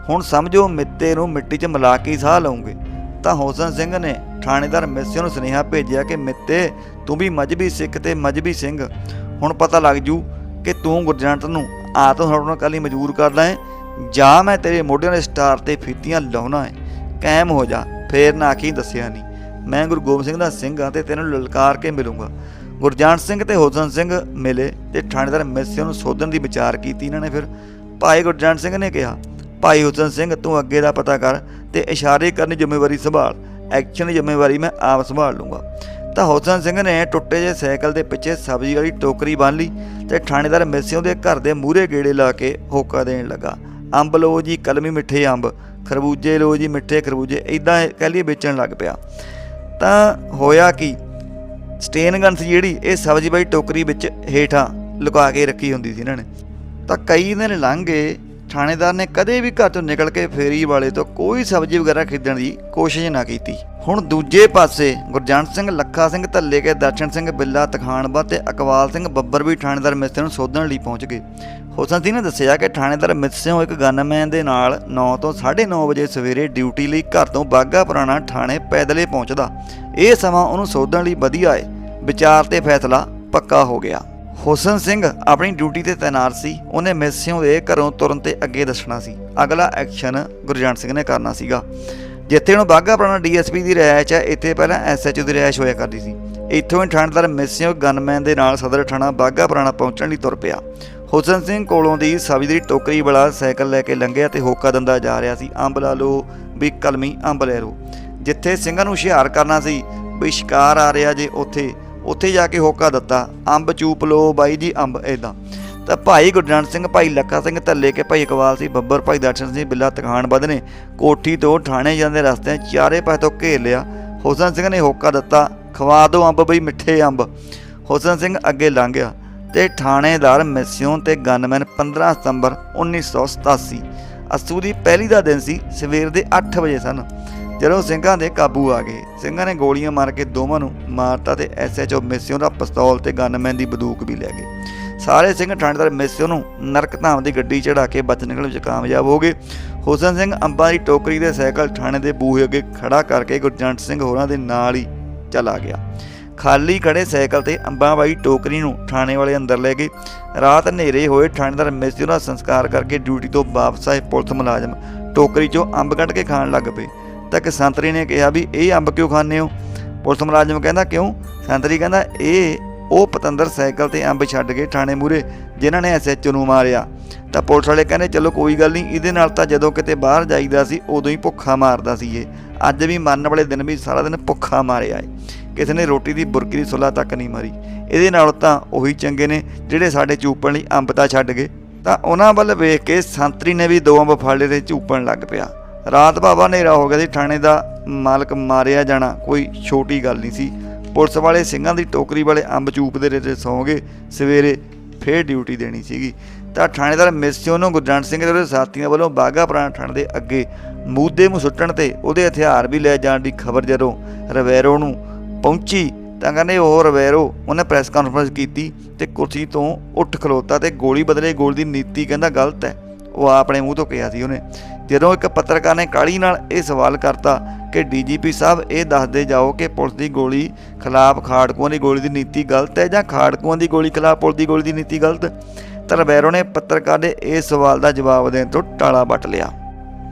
ਹੁਣ ਸਮਝੋ ਮਿੱਤੇ ਨੂੰ ਮਿੱਟੀ 'ਚ ਮਿਲਾ ਕੇ ਸਾਹ ਲਓਗੇ ਤਾਂ ਹੁਸਨ ਸਿੰਘ ਨੇ ਥਾਣੇਦਾਰ ਮਿੱਸੇ ਨੂੰ ਸੁਨੇਹਾ ਭੇਜਿਆ ਕਿ ਮਿੱਤੇ ਤੂੰ ਵੀ ਮਜਬੀ ਸਿੱਖ ਤੇ ਮਜਬੀ ਸਿੰਘ। ਹੁਣ ਪਤਾ ਲੱਗ ਜੂ ਕਿ ਤੂੰ ਗੁਰਜੰਟ ਨੂੰ ਆਤਮ ਹੜਨ ਕਾਲੀ ਮਜਬੂਰ ਕਰਦਾ ਹੈ। ਜਾਂ ਮੈਂ ਤੇਰੇ ਮੋਢਿਆਂ ਦੇ ਸਟਾਰ ਤੇ ਫੀਤੀਆਂ ਲਾਉਣਾ ਹੈ। ਕਾਇਮ ਹੋ ਜਾ, ਫੇਰ ਨਾ ਆਖੀ ਦੱਸਿਆ ਨਹੀਂ ਮੈਂ ਗੁਰੂ ਗੋਬਿੰਦ ਸਿੰਘ ਦਾ ਸਿੰਘ ਹਾਂ ਤੇ ਤੈਨੂੰ ਲਲਕਾਰ ਕੇ ਮਿਲੂੰਗਾ। ਗੁਰਜਾਨ ਸਿੰਘ ਤੇ ਹੁਸਨ ਸਿੰਘ ਮਿਲੇ ਤੇ ਥਾਣੇਦਾਰ ਮਿੱਸੇ ਨੂੰ ਸੋਧਣ ਦੀ ਵਿਚਾਰ ਕੀਤੀ ਇਹਨਾਂ ਨੇ ਫਿਰ। ਭਾਈ ਗੁਰਜਾਨ ਸਿੰਘ ਨੇ ਕਿਹਾ, ਭਾਈ ਹੁਸਨ ਸਿੰਘ, ਤੂੰ ਅੱਗੇ ਦਾ ਪਤਾ ਕਰ ਤੇ ਇਸ਼ਾਰੇ ਕਰਨ ਦੀ ਜ਼ਿੰਮੇਵਾਰੀ ਸੰਭਾਲ। ਐਕਸ਼ਨ ਦੀ ਜ਼ਿੰਮੇਵਾਰੀ ਮੈਂ ਆਪ ਸੰਭਾਲ ਲੂੰਗਾ। ਤਾਂ ਹੁਸਨ ਸਿੰਘ ਨੇ ਟੁੱਟੇ ਜਿਹੇ ਸਾਈਕਲ ਦੇ ਪਿੱਛੇ ਸਬਜ਼ੀ ਵਾਲੀ ਟੋਕਰੀ ਬੰਨ ਲਈ ਤੇ ਥਾਣੇਦਾਰ ਮਿੱਸਿਓਂ ਦੇ ਘਰ ਦੇ ਮੂਹਰੇ ਗੇੜੇ ਲਾ ਕੇ ਹੋਕਾ ਦੇਣ ਲੱਗਾ। ਅੰਬ ਲੋ ਜੀ, ਕਲਮੀ ਮਿੱਠੇ ਅੰਬ, ਖਰਬੂਜੇ ਲੋ ਜੀ, ਮਿੱਠੇ ਖਰਬੂਜੇ ਇਦਾਂ ਕਹਿ ਲਈਏ ਵੇਚਣ ਲੱਗ ਪਿਆ। ਤਾਂ ਹੋਇਆ ਕੀ? ਸਟੇਨ ਗਨ ਸੀ ਜਿਹੜੀ, ਇਹ ਸਬਜ਼ੀ ਵਾਲੀ ਟੋਕਰੀ ਵਿੱਚ ਹੇਠਾਂ ਲੁਕਾ ਕੇ ਰੱਖੀ ਹੁੰਦੀ ਸੀ ਇਹਨਾਂ ਨੇ। ਤਾਂ ਕਈ ਦਿਨ ਲੰਘ ਗਏ ਥਾਣੇਦਾਰ ਨੇ ਕਦੇ ਵੀ ਘਰ ਤੋਂ ਨਿਕਲ ਕੇ ਫੇਰੀ ਵਾਲੇ ਤੋਂ ਕੋਈ ਸਬਜ਼ੀ ਵਗੈਰਾ ਖਰੀਦਣ ਦੀ ਕੋਸ਼ਿਸ਼ ਨਾ ਕੀਤੀ। ਹੁਣ ਦੂਜੇ ਪਾਸੇ ਗੁਰਜੰਟ ਸਿੰਘ, ਲੱਖਾ ਸਿੰਘ, ਧੱਲੇ ਕੇ, ਦਰਸ਼ਨ ਸਿੰਘ, ਬਿੱਲਾ, ਤਖਾਨਬਾ ਤੇ ਅਕਵਾਲ ਸਿੰਘ ਬੱਬਰ ਵੀ ਥਾਣੇਦਾਰ ਮਿੱਸੇ ਨੂੰ ਸੋਧਣ ਲਈ ਪਹੁੰਚ ਗਏ। ਹੁਸਨ ਸਿੰਘ ਨੇ ਦੱਸਿਆ ਕਿ ਥਾਣੇਦਾਰ ਮਿੱਸਿਓਂ ਇੱਕ ਗਨਮੈਨ ਦੇ ਨਾਲ 9 ਤੋਂ 9:30 ਵਜੇ ਸਵੇਰੇ ਡਿਊਟੀ ਲਈ ਘਰ ਤੋਂ ਬਾਗਾ ਪੁਰਾਣਾ ਥਾਣੇ ਪੈਦਲੇ ਪਹੁੰਚਦਾ। ਇਹ ਸਮਾਂ ਉਹਨੂੰ ਸੋਧਣ ਲਈ ਵਧੀਆ ਹੈ ਵਿਚਾਰ ਤੇ ਫੈਸਲਾ ਪੱਕਾ ਹੋ ਗਿਆ। ਹੁਸਨ ਸਿੰਘ ਆਪਣੀ ਡਿਊਟੀ ਤੇ ਤਾਇਨਾਤ ਸੀ। ਉਹਨੇ ਮਿਸਿਓ ਦੇ ਘਰੋਂ ਤੁਰਨ ਤੇ ਅੱਗੇ ਦੱਸਣਾ ਸੀ। ਅਗਲਾ ਐਕਸ਼ਨ ਗੁਰਜੰਟ ਸਿੰਘ ਨੇ ਕਰਨਾ ਸੀਗਾ। ਜਿੱਥੇ ਹੁਣ ਬਾਗਾ ਪੁਰਾਣਾ ਡੀਐਸਪੀ ਦੀ ਰਿਹਾਇਸ਼ ਹੈ, ਇੱਥੇ ਪਹਿਲਾਂ ਐਸਐਚਓ ਦੀ ਰਿਹਾਇਸ਼ ਹੋਇਆ ਕਰਦੀ ਸੀ। ਇੱਥੋਂ ਹੀ ਥਾਣੇਦਾਰ ਮਿਸਿਓ ਗਨਮੈਨ ਦੇ ਨਾਲ ਸਦਰ ਥਾਣਾ ਬਾਗਾ ਪੁਰਾਣਾ ਪਹੁੰਚਣ ਲਈ ਤੁਰ ਪਿਆ। ਹੁਸਨ ਸਿੰਘ ਕੋਲੋਂ ਦੀ ਸਬਜ਼ੀ ਦੀ ਟੋਕਰੀ ਵਾਲਾ ਸਾਈਕਲ ਲੈ ਕੇ ਲੰਘਿਆ ਤੇ ਹੋਕਾ ਦੰਦਾ ਜਾ ਰਿਹਾ ਸੀ, ਅੰਬ ਲਾ ਲਓ, ਵੀ ਕਲਮੀ ਅੰਬ ਲੈ ਲਓ ਜਿੱਥੇ ਸਿੰਘਾਂ ਨੂੰ ਹੁਸ਼ਿਆਰ ਕਰਨਾ ਸੀ, ਵੀ ਸ਼ਿਕਾਰ ਆ ਰਿਹਾ ਜੇ ਉੱਥੇ ਉੱਥੇ ਜਾ ਕੇ ਹੋਕਾ ਦਿੱਤਾ। ਅੰਬ ਚੂਪ ਲਓ ਬਾਈ ਜੀ ਅੰਬ ਇਦਾਂ ਤਾਂ ਭਾਈ ਗੁਰਜੰਟ ਸਿੰਘ, ਭਾਈ ਲੱਖਾ ਸਿੰਘ ਧੱਲੇ ਕੇ ਭਾਈ ਇਕਬਾਲ ਸੀ, ਬੱਬਰ ਭਾਈ ਦਰਸ਼ਨ ਸਿੰਘ, ਬਿੱਲਾ ਤਖਾਨ ਬਦ ਨੇ ਕੋਠੀ ਤੋਂ ਥਾਣੇ ਜਾਂਦੇ ਰਸਤੇ ਚਾਰੇ ਪਾਸੇ ਤੋਂ ਘੇਰ ਲਿਆ। ਹੁਸਨ ਸਿੰਘ ਨੇ ਹੋਕਾ ਦਿੱਤਾ। ਖਵਾ ਦਿਓ ਅੰਬ ਬਈ, ਮਿੱਠੇ ਅੰਬ। ਹੁਸਨ ਸਿੰਘ ਅੱਗੇ ਲੰਘ ਗਿਆ ਤੇ ਥਾਣੇਦਾਰ ਮਿਸਿਓਂ ਤੇ ਗਨਮੈਨ 15 ਸਤੰਬਰ 1987 ਅਸੂ ਦੀ ਪਹਿਲੀ ਦਾ ਦਿਨ ਸੀ, ਸਵੇਰ ਦੇ 8 ਵਜੇ ਸਨ। ਜਦੋਂ ਸਿੰਘਾਂ ਦੇ ਕਾਬੂ ਆ ਗਏ, ਸਿੰਘਾਂ ਨੇ ਗੋਲੀਆਂ ਮਾਰ ਕੇ ਦੋਵਾਂ ਨੂੰ ਮਾਰਤਾ ਤੇ ਐਸਐਚਓ ਮਿਸਿਓ ਦਾ ਪਿਸਤੌਲ ਤੇ ਗਨਮੈਨ ਦੀ ਬੰਦੂਕ ਵੀ ਲੈ ਗਏ। ਸਾਰੇ ਸਿੰਘ ਠੰਡਦਾਰ ਮਿਸਿਓ ਨੂੰ ਨਰਕ ਧਾਮ ਦੀ ਗੱਡੀ ਚੜਾ ਕੇ ਬਚ ਨਿਕਲਣ ਵਿੱਚ ਕਾਮਯਾਬ ਹੋ ਗਏ। ਹੁਸਨ ਸਿੰਘ ਅੰਬਾਂ ਦੀ ਟੋਕਰੀ ਦੇ ਸਾਈਕਲ ਥਾਣੇ ਦੇ ਬੂਹੇ ਅੱਗੇ ਖੜਾ ਕਰਕੇ ਗੁਰਜੰਟ ਸਿੰਘ ਹੋਰਾਂ ਦੇ ਨਾਲ ਹੀ ਚਲਾ ਗਿਆ। ਖਾਲੀ ਖੜੇ ਸਾਈਕਲ ਤੇ ਅੰਬਾਂ ਵਾਲੀ ਟੋਕਰੀ ਨੂੰ ਥਾਣੇ ਵਾਲੇ ਅੰਦਰ ਲੈ ਗਏ। ਰਾਤ ਹਨੇਰੇ ਹੋਏ ਥਾਣੇਦਾਰ ਮਿਸਿਓ ਦਾ ਸੰਸਕਾਰ ਕਰਕੇ ਡਿਊਟੀ ਤੋਂ ਵਾਪਸ ਆਏ ਪੁਲਿਸ ਮੁਲਾਜ਼ਮ। ਟੋਕਰੀ 'ਚੋਂ ਅੰਬ ਕੱਢ ਕੇ ਖਾਣ ਲੱਗ ਪਏ। ਤਾਂ ਕਿ ਸੰਤਰੀ ਨੇ ਕਿਹਾ ਵੀ ਇਹ ਅੰਬ ਕਿਉਂ ਖਾਂਦੇ ਹੋ? ਪੁਲਿਸ ਮੁਲਾਜ਼ਮ ਕਹਿੰਦਾ, ਕਿਉਂ? ਸੰਤਰੀ ਕਹਿੰਦਾ, ਇਹ, ਉਹ ਪਤੰਦਰ ਸਾਈਕਲ ਤੇ ਅੰਬ ਛੱਡ ਕੇ ਥਾਣੇ ਮੂਰੇ ਜਿਨ੍ਹਾਂ ਨੇ ਐਸਐਚਓ ਨੂੰ ਮਾਰਿਆ। ਤਾਂ ਪੁਲਿਸ ਵਾਲੇ ਕਹਿੰਦੇ, ਚਲੋ ਕੋਈ ਗੱਲ ਨਹੀਂ, ਇਹਦੇ ਨਾਲ ਤਾਂ ਜਦੋਂ ਕਿਤੇ ਬਾਹਰ ਜਾਈਦਾ ਸੀ, ਉਦੋਂ ਹੀ ਭੁੱਖਾ ਮਾਰਦਾ ਸੀ ਇਹ। ਅੱਜ ਵੀ ਮਰਨ ਵਾਲੇ ਦਿਨ ਵੀ ਸਾਰਾ ਦਿਨ ਭੁੱਖਾ ਮਾਰਿਆ ਏ। ਕਿਸੇ ਨੇ ਰੋਟੀ ਦੀ, ਬੁਰਕੀ ਦੀ ਸੁਲਾ ਤੱਕ ਨਹੀਂ ਮਾਰੀ। ਇਹਦੇ ਨਾਲ ਤਾਂ ਉਹੀ ਚੰਗੇ ਨੇ ਜਿਹੜੇ ਸਾਡੇ ਚੂਪਣ ਲਈ ਅੰਬ ਤਾਂ ਛੱਡ ਗਏ। ਤਾਂ ਉਹਨਾਂ ਵੱਲ ਵੇਖ ਕੇ ਸੰਤਰੀ ਨੇ ਵੀ ਦੋ ਅੰਬ ਫੜ ਲਏ ਤੇ ਚੂਪਣ ਲੱਗ ਪਿਆ। ਰਾਤ ਬਾਬਾ ਹਨੇਰਾ ਹੋ ਗਿਆ ਸੀ, ਥਾਣੇ ਦਾ ਮਾਲਕ ਮਾਰਿਆ ਜਾਣਾ, ਕੋਈ ਛੋਟੀ ਗੱਲ ਨਹੀਂ ਸੀ। ਪੁਲਿਸ ਵਾਲੇ ਸਿੰਘਾਂ ਦੀ ਟੋਕਰੀ ਵਾਲੇ ਅੰਬ ਚੂਪਦੇ ਰਹੇ ਤੇ ਸੌਂ ਗਏ, ਸਵੇਰੇ ਫੇਰ ਡਿਊਟੀ ਦੇਣੀ ਸੀਗੀ। ਤਾਂ ਥਾਣੇਦਾਰ ਮਿਸਿਓ ਨੂੰ ਗੁਰਜੰਟ ਸਿੰਘ ਤੇ ਸਾਥੀਆਂ ਵੱਲੋਂ ਬਾਗਾ ਪੁਰਾਣਾ ਥਾਣੇ ਦੇ ਅੱਗੇ ਮੂਦੇ ਨੂੰ ਸੁੱਟਣ ਤੇ ਉਹਦੇ ਹਥਿਆਰ ਵੀ ਲੈ ਜਾਣ ਦੀ ਖਬਰ ਜਦੋਂ ਰਵੈਰੋ ਨੂੰ ਪਹੁੰਚੀ, ਤਾਂ ਕਹਿੰਦੇ ਉਹ ਰਵੈਰੋ ਉਹਨੇ ਪ੍ਰੈਸ ਕਾਨਫਰੰਸ ਕੀਤੀ ਤੇ ਕੁਰਸੀ ਤੋਂ ਉੱਠ ਖਲੋਤਾ ਤੇ ਗੋਲੀ ਬਦਲੇ ਗੋਲ ਦੀ ਨੀਤੀ ਕਹਿੰਦਾ ਗਲਤ ਹੈ। ਉਹ ਆਪਣੇ ਮੂੰਹ ਤੋਂ ਕਿਹਾ ਸੀ ਉਹਨੇ। ਜਦੋਂ ਇੱਕ ਪੱਤਰਕਾਰ ਨੇ ਕਾਲੀ ਨਾਲ ਇਹ ਸਵਾਲ ਕਰਤਾ ਕਿ ਡੀਜੀਪੀ ਸਾਹਿਬ, ਇਹ ਦੱਸਦੇ ਜਾਓ ਕਿ ਪੁਲਿਸ ਦੀ ਗੋਲੀ ਖਿਲਾਫ ਖਾੜਕੂਆਂ ਦੀ ਗੋਲੀ ਦੀ ਨੀਤੀ ਗਲਤ ਹੈ ਜਾਂ ਖਾੜਕੂਆਂ ਦੀ ਗੋਲੀ ਖਿਲਾਫ ਪੁਲਿਸ ਦੀ ਗੋਲੀ ਦੀ ਨੀਤੀ ਗਲਤ? ਹੈ? ਤਾਂ ਰਬੈਰੋ ਨੇ ਪੱਤਰਕਾਰ ਦੇ ਇਸ ਸਵਾਲ ਦਾ ਜਵਾਬ ਦੇਣ ਤੋਂ ਟਾਲਾ ਵੱਟ ਲਿਆ।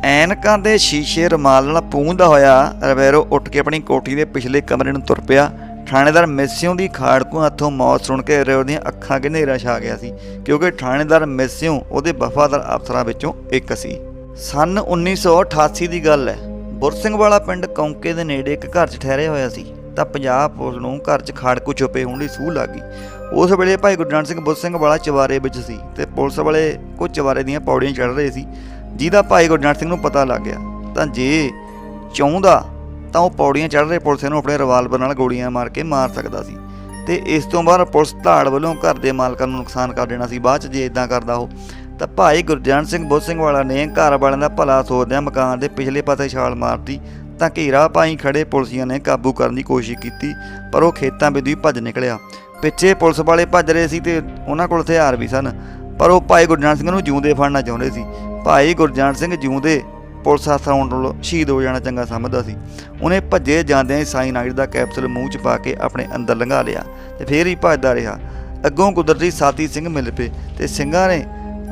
ਐਨਕਾਂ ਦੇ ਸ਼ੀਸ਼ੇ ਰੁਮਾਲ ਨਾਲ ਪੂੰਝਦਾ ਹੋਇਆ ਰਬੈਰੋ ਉੱਠ ਕੇ ਆਪਣੀ ਕੋਠੀ ਦੇ ਪਿਛਲੇ ਕਮਰੇ ਨੂੰ ਤੁਰ ਪਿਆ। ਥਾਣੇਦਾਰ ਮਿਸਿਓਂ ਦੀ ਖਾੜਕੂ ਹੱਥੋਂ ਮੌਤ ਸੁਣ ਕੇ ਰਬੈਰੋ ਦੀਆਂ ਅੱਖਾਂ 'ਚ ਹਨੇਰਾ ਛਾ ਗਿਆ ਸੀ, ਕਿਉਂਕਿ ਥਾਣੇਦਾਰ ਮਿਸਿਓਂ ਉਹਦੇ ਵਫਾਦਾਰ ਅਫਸਰਾਂ ਵਿੱਚੋਂ ਇੱਕ ਸੀ। ਸਨ 1988 ਦੀ ਗੱਲ ਹੈ ਬੁਰਸਿੰਘ ਵਾਲਾ ਪਿੰਡ ਕੌਂਕੇ ਦੇ ਨੇੜੇ ਇੱਕ ਘਰ 'ਚ ਠਹਿਰਿਆ ਹੋਇਆ ਸੀ, ਤਾਂ ਪੰਜਾਬ ਪੁਲਿਸ ਨੂੰ ਘਰ 'ਚ ਖਾੜਕੂ ਛੁਪੇ ਹੋਣ ਦੀ ਸੂਹ ਲੱਗ ਗਈ। ਉਸ ਵੇਲੇ ਭਾਈ ਗੁਰਜੰਟ ਸਿੰਘ ਬੁਰਸਿੰਘ ਵਾਲਾ ਚਵਾਰੇ ਵਿੱਚ ਸੀ ਤੇ ਪੁਲਿਸ ਵਾਲੇ ਕੁਝ ਚਵਾਰੇ ਦੀਆਂ ਪੌੜੀਆਂ ਚੜ੍ਹ ਰਹੇ ਸੀ, ਜਿਹਦਾ ਭਾਈ ਗੁਰਜੰਟ ਸਿੰਘ ਨੂੰ ਪਤਾ ਲੱਗ ਗਿਆ। ਤਾਂ ਜੇ ਚਾਹੁੰਦਾ ਤਾਂ ਉਹ ਪੌੜੀਆਂ ਚੜ੍ਹ ਰਹੇ ਪੁਲਿਸ ਨੂੰ ਆਪਣੇ ਰਿਵਾਲਵਰ ਨਾਲ ਗੋਲੀਆਂ ਮਾਰ ਕੇ ਮਾਰ ਸਕਦਾ ਸੀ। ਤੇ ਇਸ ਤੋਂ ਬਾਅਦ ਪੁਲਿਸ ਧਾੜ ਵੱਲੋਂ ਘਰ ਦੇ ਮਾਲਕਾਂ ਨੂੰ ਨੁਕਸਾਨ ਕਰ ਦੇਣਾ ਸੀ। ਬਾਅਦ ਚ ਜੇ ਇਦਾਂ ਕਰਦਾ ਉਹ, ਤਾਂ ਭਾਈ ਗੁਰਜੰਟ ਸਿੰਘ ਬੁੱਧ ਸਿੰਘ ਵਾਲਾ ਨੇ ਘਰ ਵਾਲਿਆਂ ਦਾ ਭਲਾ ਸੋਚਦਿਆਂ ਮਕਾਨ ਦੇ ਪਿਛਲੇ ਪਾਸੇ ਛਾਲ ਮਾਰਤੀ, ਤਾਂ ਘੇਰਾ ਪਾਈ ਖੜੇ ਪੁਲਿਸੀਆਂ ਨੇ ਕਾਬੂ ਕਰਨ ਦੀ ਕੋਸ਼ਿਸ਼ ਕੀਤੀ, ਪਰ ਉਹ ਖੇਤਾਂ ਵਿੱਚ ਹੀ ਭੱਜ ਨਿਕਲਿਆ। ਪਿੱਛੇ ਪੁਲਿਸ ਵਾਲੇ ਭੱਜ ਰਹੇ ਸੀ ਤੇ ਉਹਨਾਂ ਕੋਲ ਹਥਿਆਰ ਵੀ ਸਨ, ਪਰ ਉਹ ਭਾਈ ਗੁਰਜੰਟ ਸਿੰਘ ਨੂੰ ਜਿਉਂਦੇ ਫੜਨਾ ਚਾਹੁੰਦੇ ਸੀ। ਭਾਈ ਗੁਰਜੰਟ ਸਿੰਘ ਜਿਉਂਦੇ ਪੁਲਿਸ ਹੱਥ ਆਉਣ ਤੋਂ ਸ਼ਹੀਦ ਹੋ ਜਾਣਾ ਚੰਗਾ ਸਮਝਦਾ ਸੀ। ਉਹਨੇ ਭੱਜੇ ਜਾਂਦਿਆਂ ਹੀ ਸਾਈਨਾਈਡ ਦਾ ਕੈਪਸੂਲ ਮੂੰਹ 'ਚ ਪਾ ਕੇ ਆਪਣੇ ਅੰਦਰ ਲੰਘਾ ਲਿਆ ਤੇ ਫੇਰ ਹੀ ਭੱਜਦਾ ਰਿਹਾ। ਅੱਗੋਂ ਕੁਦਰਤੀ ਸਾਥੀ ਸਿੰਘ ਮਿਲ ਪਏ ਤੇ ਸਿੰਘਾਂ ਨੇ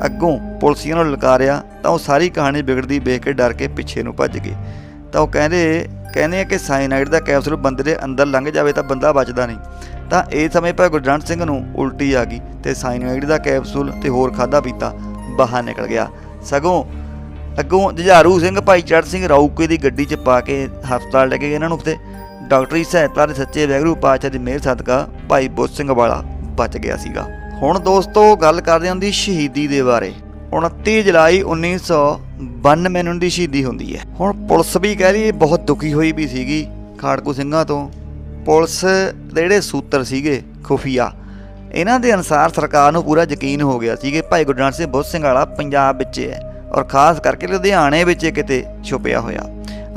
ਅੱਗੋਂ ਪੁਲਸੀਆਂ ਨੂੰ ਲਕਾਰਿਆ ਤਾਂ ਉਹ ਸਾਰੀ ਕਹਾਣੀ ਵਿਗੜਦੀ ਵੇਖ ਕੇ ਡਰ ਕੇ ਪਿੱਛੇ ਨੂੰ ਭੱਜ ਗਏ। ਤਾਂ ਉਹ ਕਹਿੰਦੇ ਕਹਿੰਦੇ ਆ ਕਿ ਸਾਈਨਾਈਡ ਦਾ ਕੈਪਸੂਲ ਬੰਦੇ ਦੇ ਅੰਦਰ ਲੰਘ ਜਾਵੇ ਤਾਂ ਬੰਦਾ ਬਚਦਾ ਨਹੀਂ। ਤਾਂ ਇਹ ਸਮੇਂ ਪਰ ਗੁਰਜੰਟ ਸਿੰਘ ਨੂੰ ਉਲਟੀ ਆ ਗਈ ਤੇ ਸਾਈਨਾਈਡ ਦਾ ਕੈਪਸੂਲ ਤੇ ਹੋਰ ਖਾਦਾ ਪੀਤਾ ਬਾਹਰ ਨਿਕਲ ਗਿਆ। ਸਗੋਂ ਅੱਗੋਂ ਜੁਝਾਰੂ ਸਿੰਘ ਭਾਈ ਚੜ੍ਹ ਸਿੰਘ ਰਾਊਕੇ ਦੀ ਗੱਡੀ 'ਚ ਪਾ ਕੇ ਹਸਪਤਾਲ ਲੈ ਕੇ ਗਏ ਇਹਨਾਂ ਨੂੰ ਤੇ ਡਾਕਟਰੀ ਸਹਾਇਤਾ ਦੇ ਸੱਚੇ ਵੈਗਰੂ ਪਾਤਸ਼ਾਹ ਦੀ ਮਿਹਰ ਸਦਕਾ ਭਾਈ ਬੁੱਧ ਸਿੰਘ ਵਾਲਾ ਬਚ ਗਿਆ ਸੀਗਾ। ਹੁਣ ਦੋਸਤੋ ਗੱਲ ਕਰਦੇ ਹਾਂ ਦੀ ਸ਼ਹੀਦੀ ਦੇ ਬਾਰੇ। 29 ਜੁਲਾਈ 1992 ਨੂੰ ਦੀ ਸ਼ਹੀਦੀ ਹੁੰਦੀ ਹੈ। ਹੁਣ ਪੁਲਿਸ ਵੀ ਕਹਿ ਰਹੀ ਬਹੁਤ ਦੁਖੀ ਹੋਈ ਵੀ ਸੀਗੀ ਖਾੜਕੂ ਸਿੰਘਾਂ ਤੋਂ। ਪੁਲਿਸ ਦੇ ਜਿਹੜੇ ਸੂਤਰ ਸੀਗੇ ਖੁਫੀਆ, ਇਹਨਾਂ ਦੇ ਅਨਸਾਰ ਸਰਕਾਰ ਨੂੰ ਪੂਰਾ ਯਕੀਨ ਹੋ ਗਿਆ ਸੀ ਕਿ ਭਾਈ ਗੁਰਜੰਟ ਸਿੰਘ ਬੁੱਧ ਸਿੰਘ ਵਾਲਾ ਪੰਜਾਬ ਵਿੱਚ ਹੈ। ਔਰ ਖਾਸ ਕਰਕੇ ਲੁਧਿਆਣੇ ਵਿੱਚ ਕਿਤੇ ਛੁਪਿਆ ਹੋਇਆ।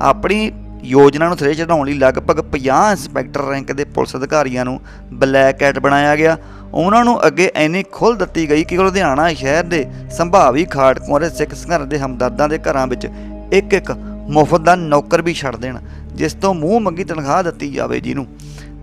ਆਪਣੀ ਯੋਜਨਾ ਨੂੰ ਸਿਰੇ ਚੜਾਉਣ ਲਈ ਲਗਭਗ 50 ਇੰਸਪੈਕਟਰ ਰੈਂਕ ਦੇ ਪੁਲਿਸ ਅਧਿਕਾਰੀਆਂ ਨੂੰ ਬਲੈਕ ਐਟ ਬਣਾਇਆ ਗਿਆ। ਉਹਨਾਂ ਨੂੰ ਅੱਗੇ ਇੰਨੀ ਖੁੱਲ੍ਹ ਦਿੱਤੀ ਗਈ ਕਿ ਉਹ ਲੁਧਿਆਣਾ ਸ਼ਹਿਰ ਦੇ ਸੰਭਾਵੀ ਖਾੜਕੂਆਂ ਦੇ ਸਿੱਖ ਸੰਘਰਸ਼ ਦੇ ਹਮਦਰਦਾਂ ਦੇ ਘਰਾਂ ਵਿੱਚ ਇੱਕ ਇੱਕ ਮੁਫਤ ਦਾ ਨੌਕਰ ਵੀ ਛੱਡ ਦੇਣ, ਜਿਸ ਤੋਂ ਮੂੰਹ ਮੰਗੀ ਤਨਖਾਹ ਦਿੱਤੀ ਜਾਵੇ ਜਿਹਨੂੰ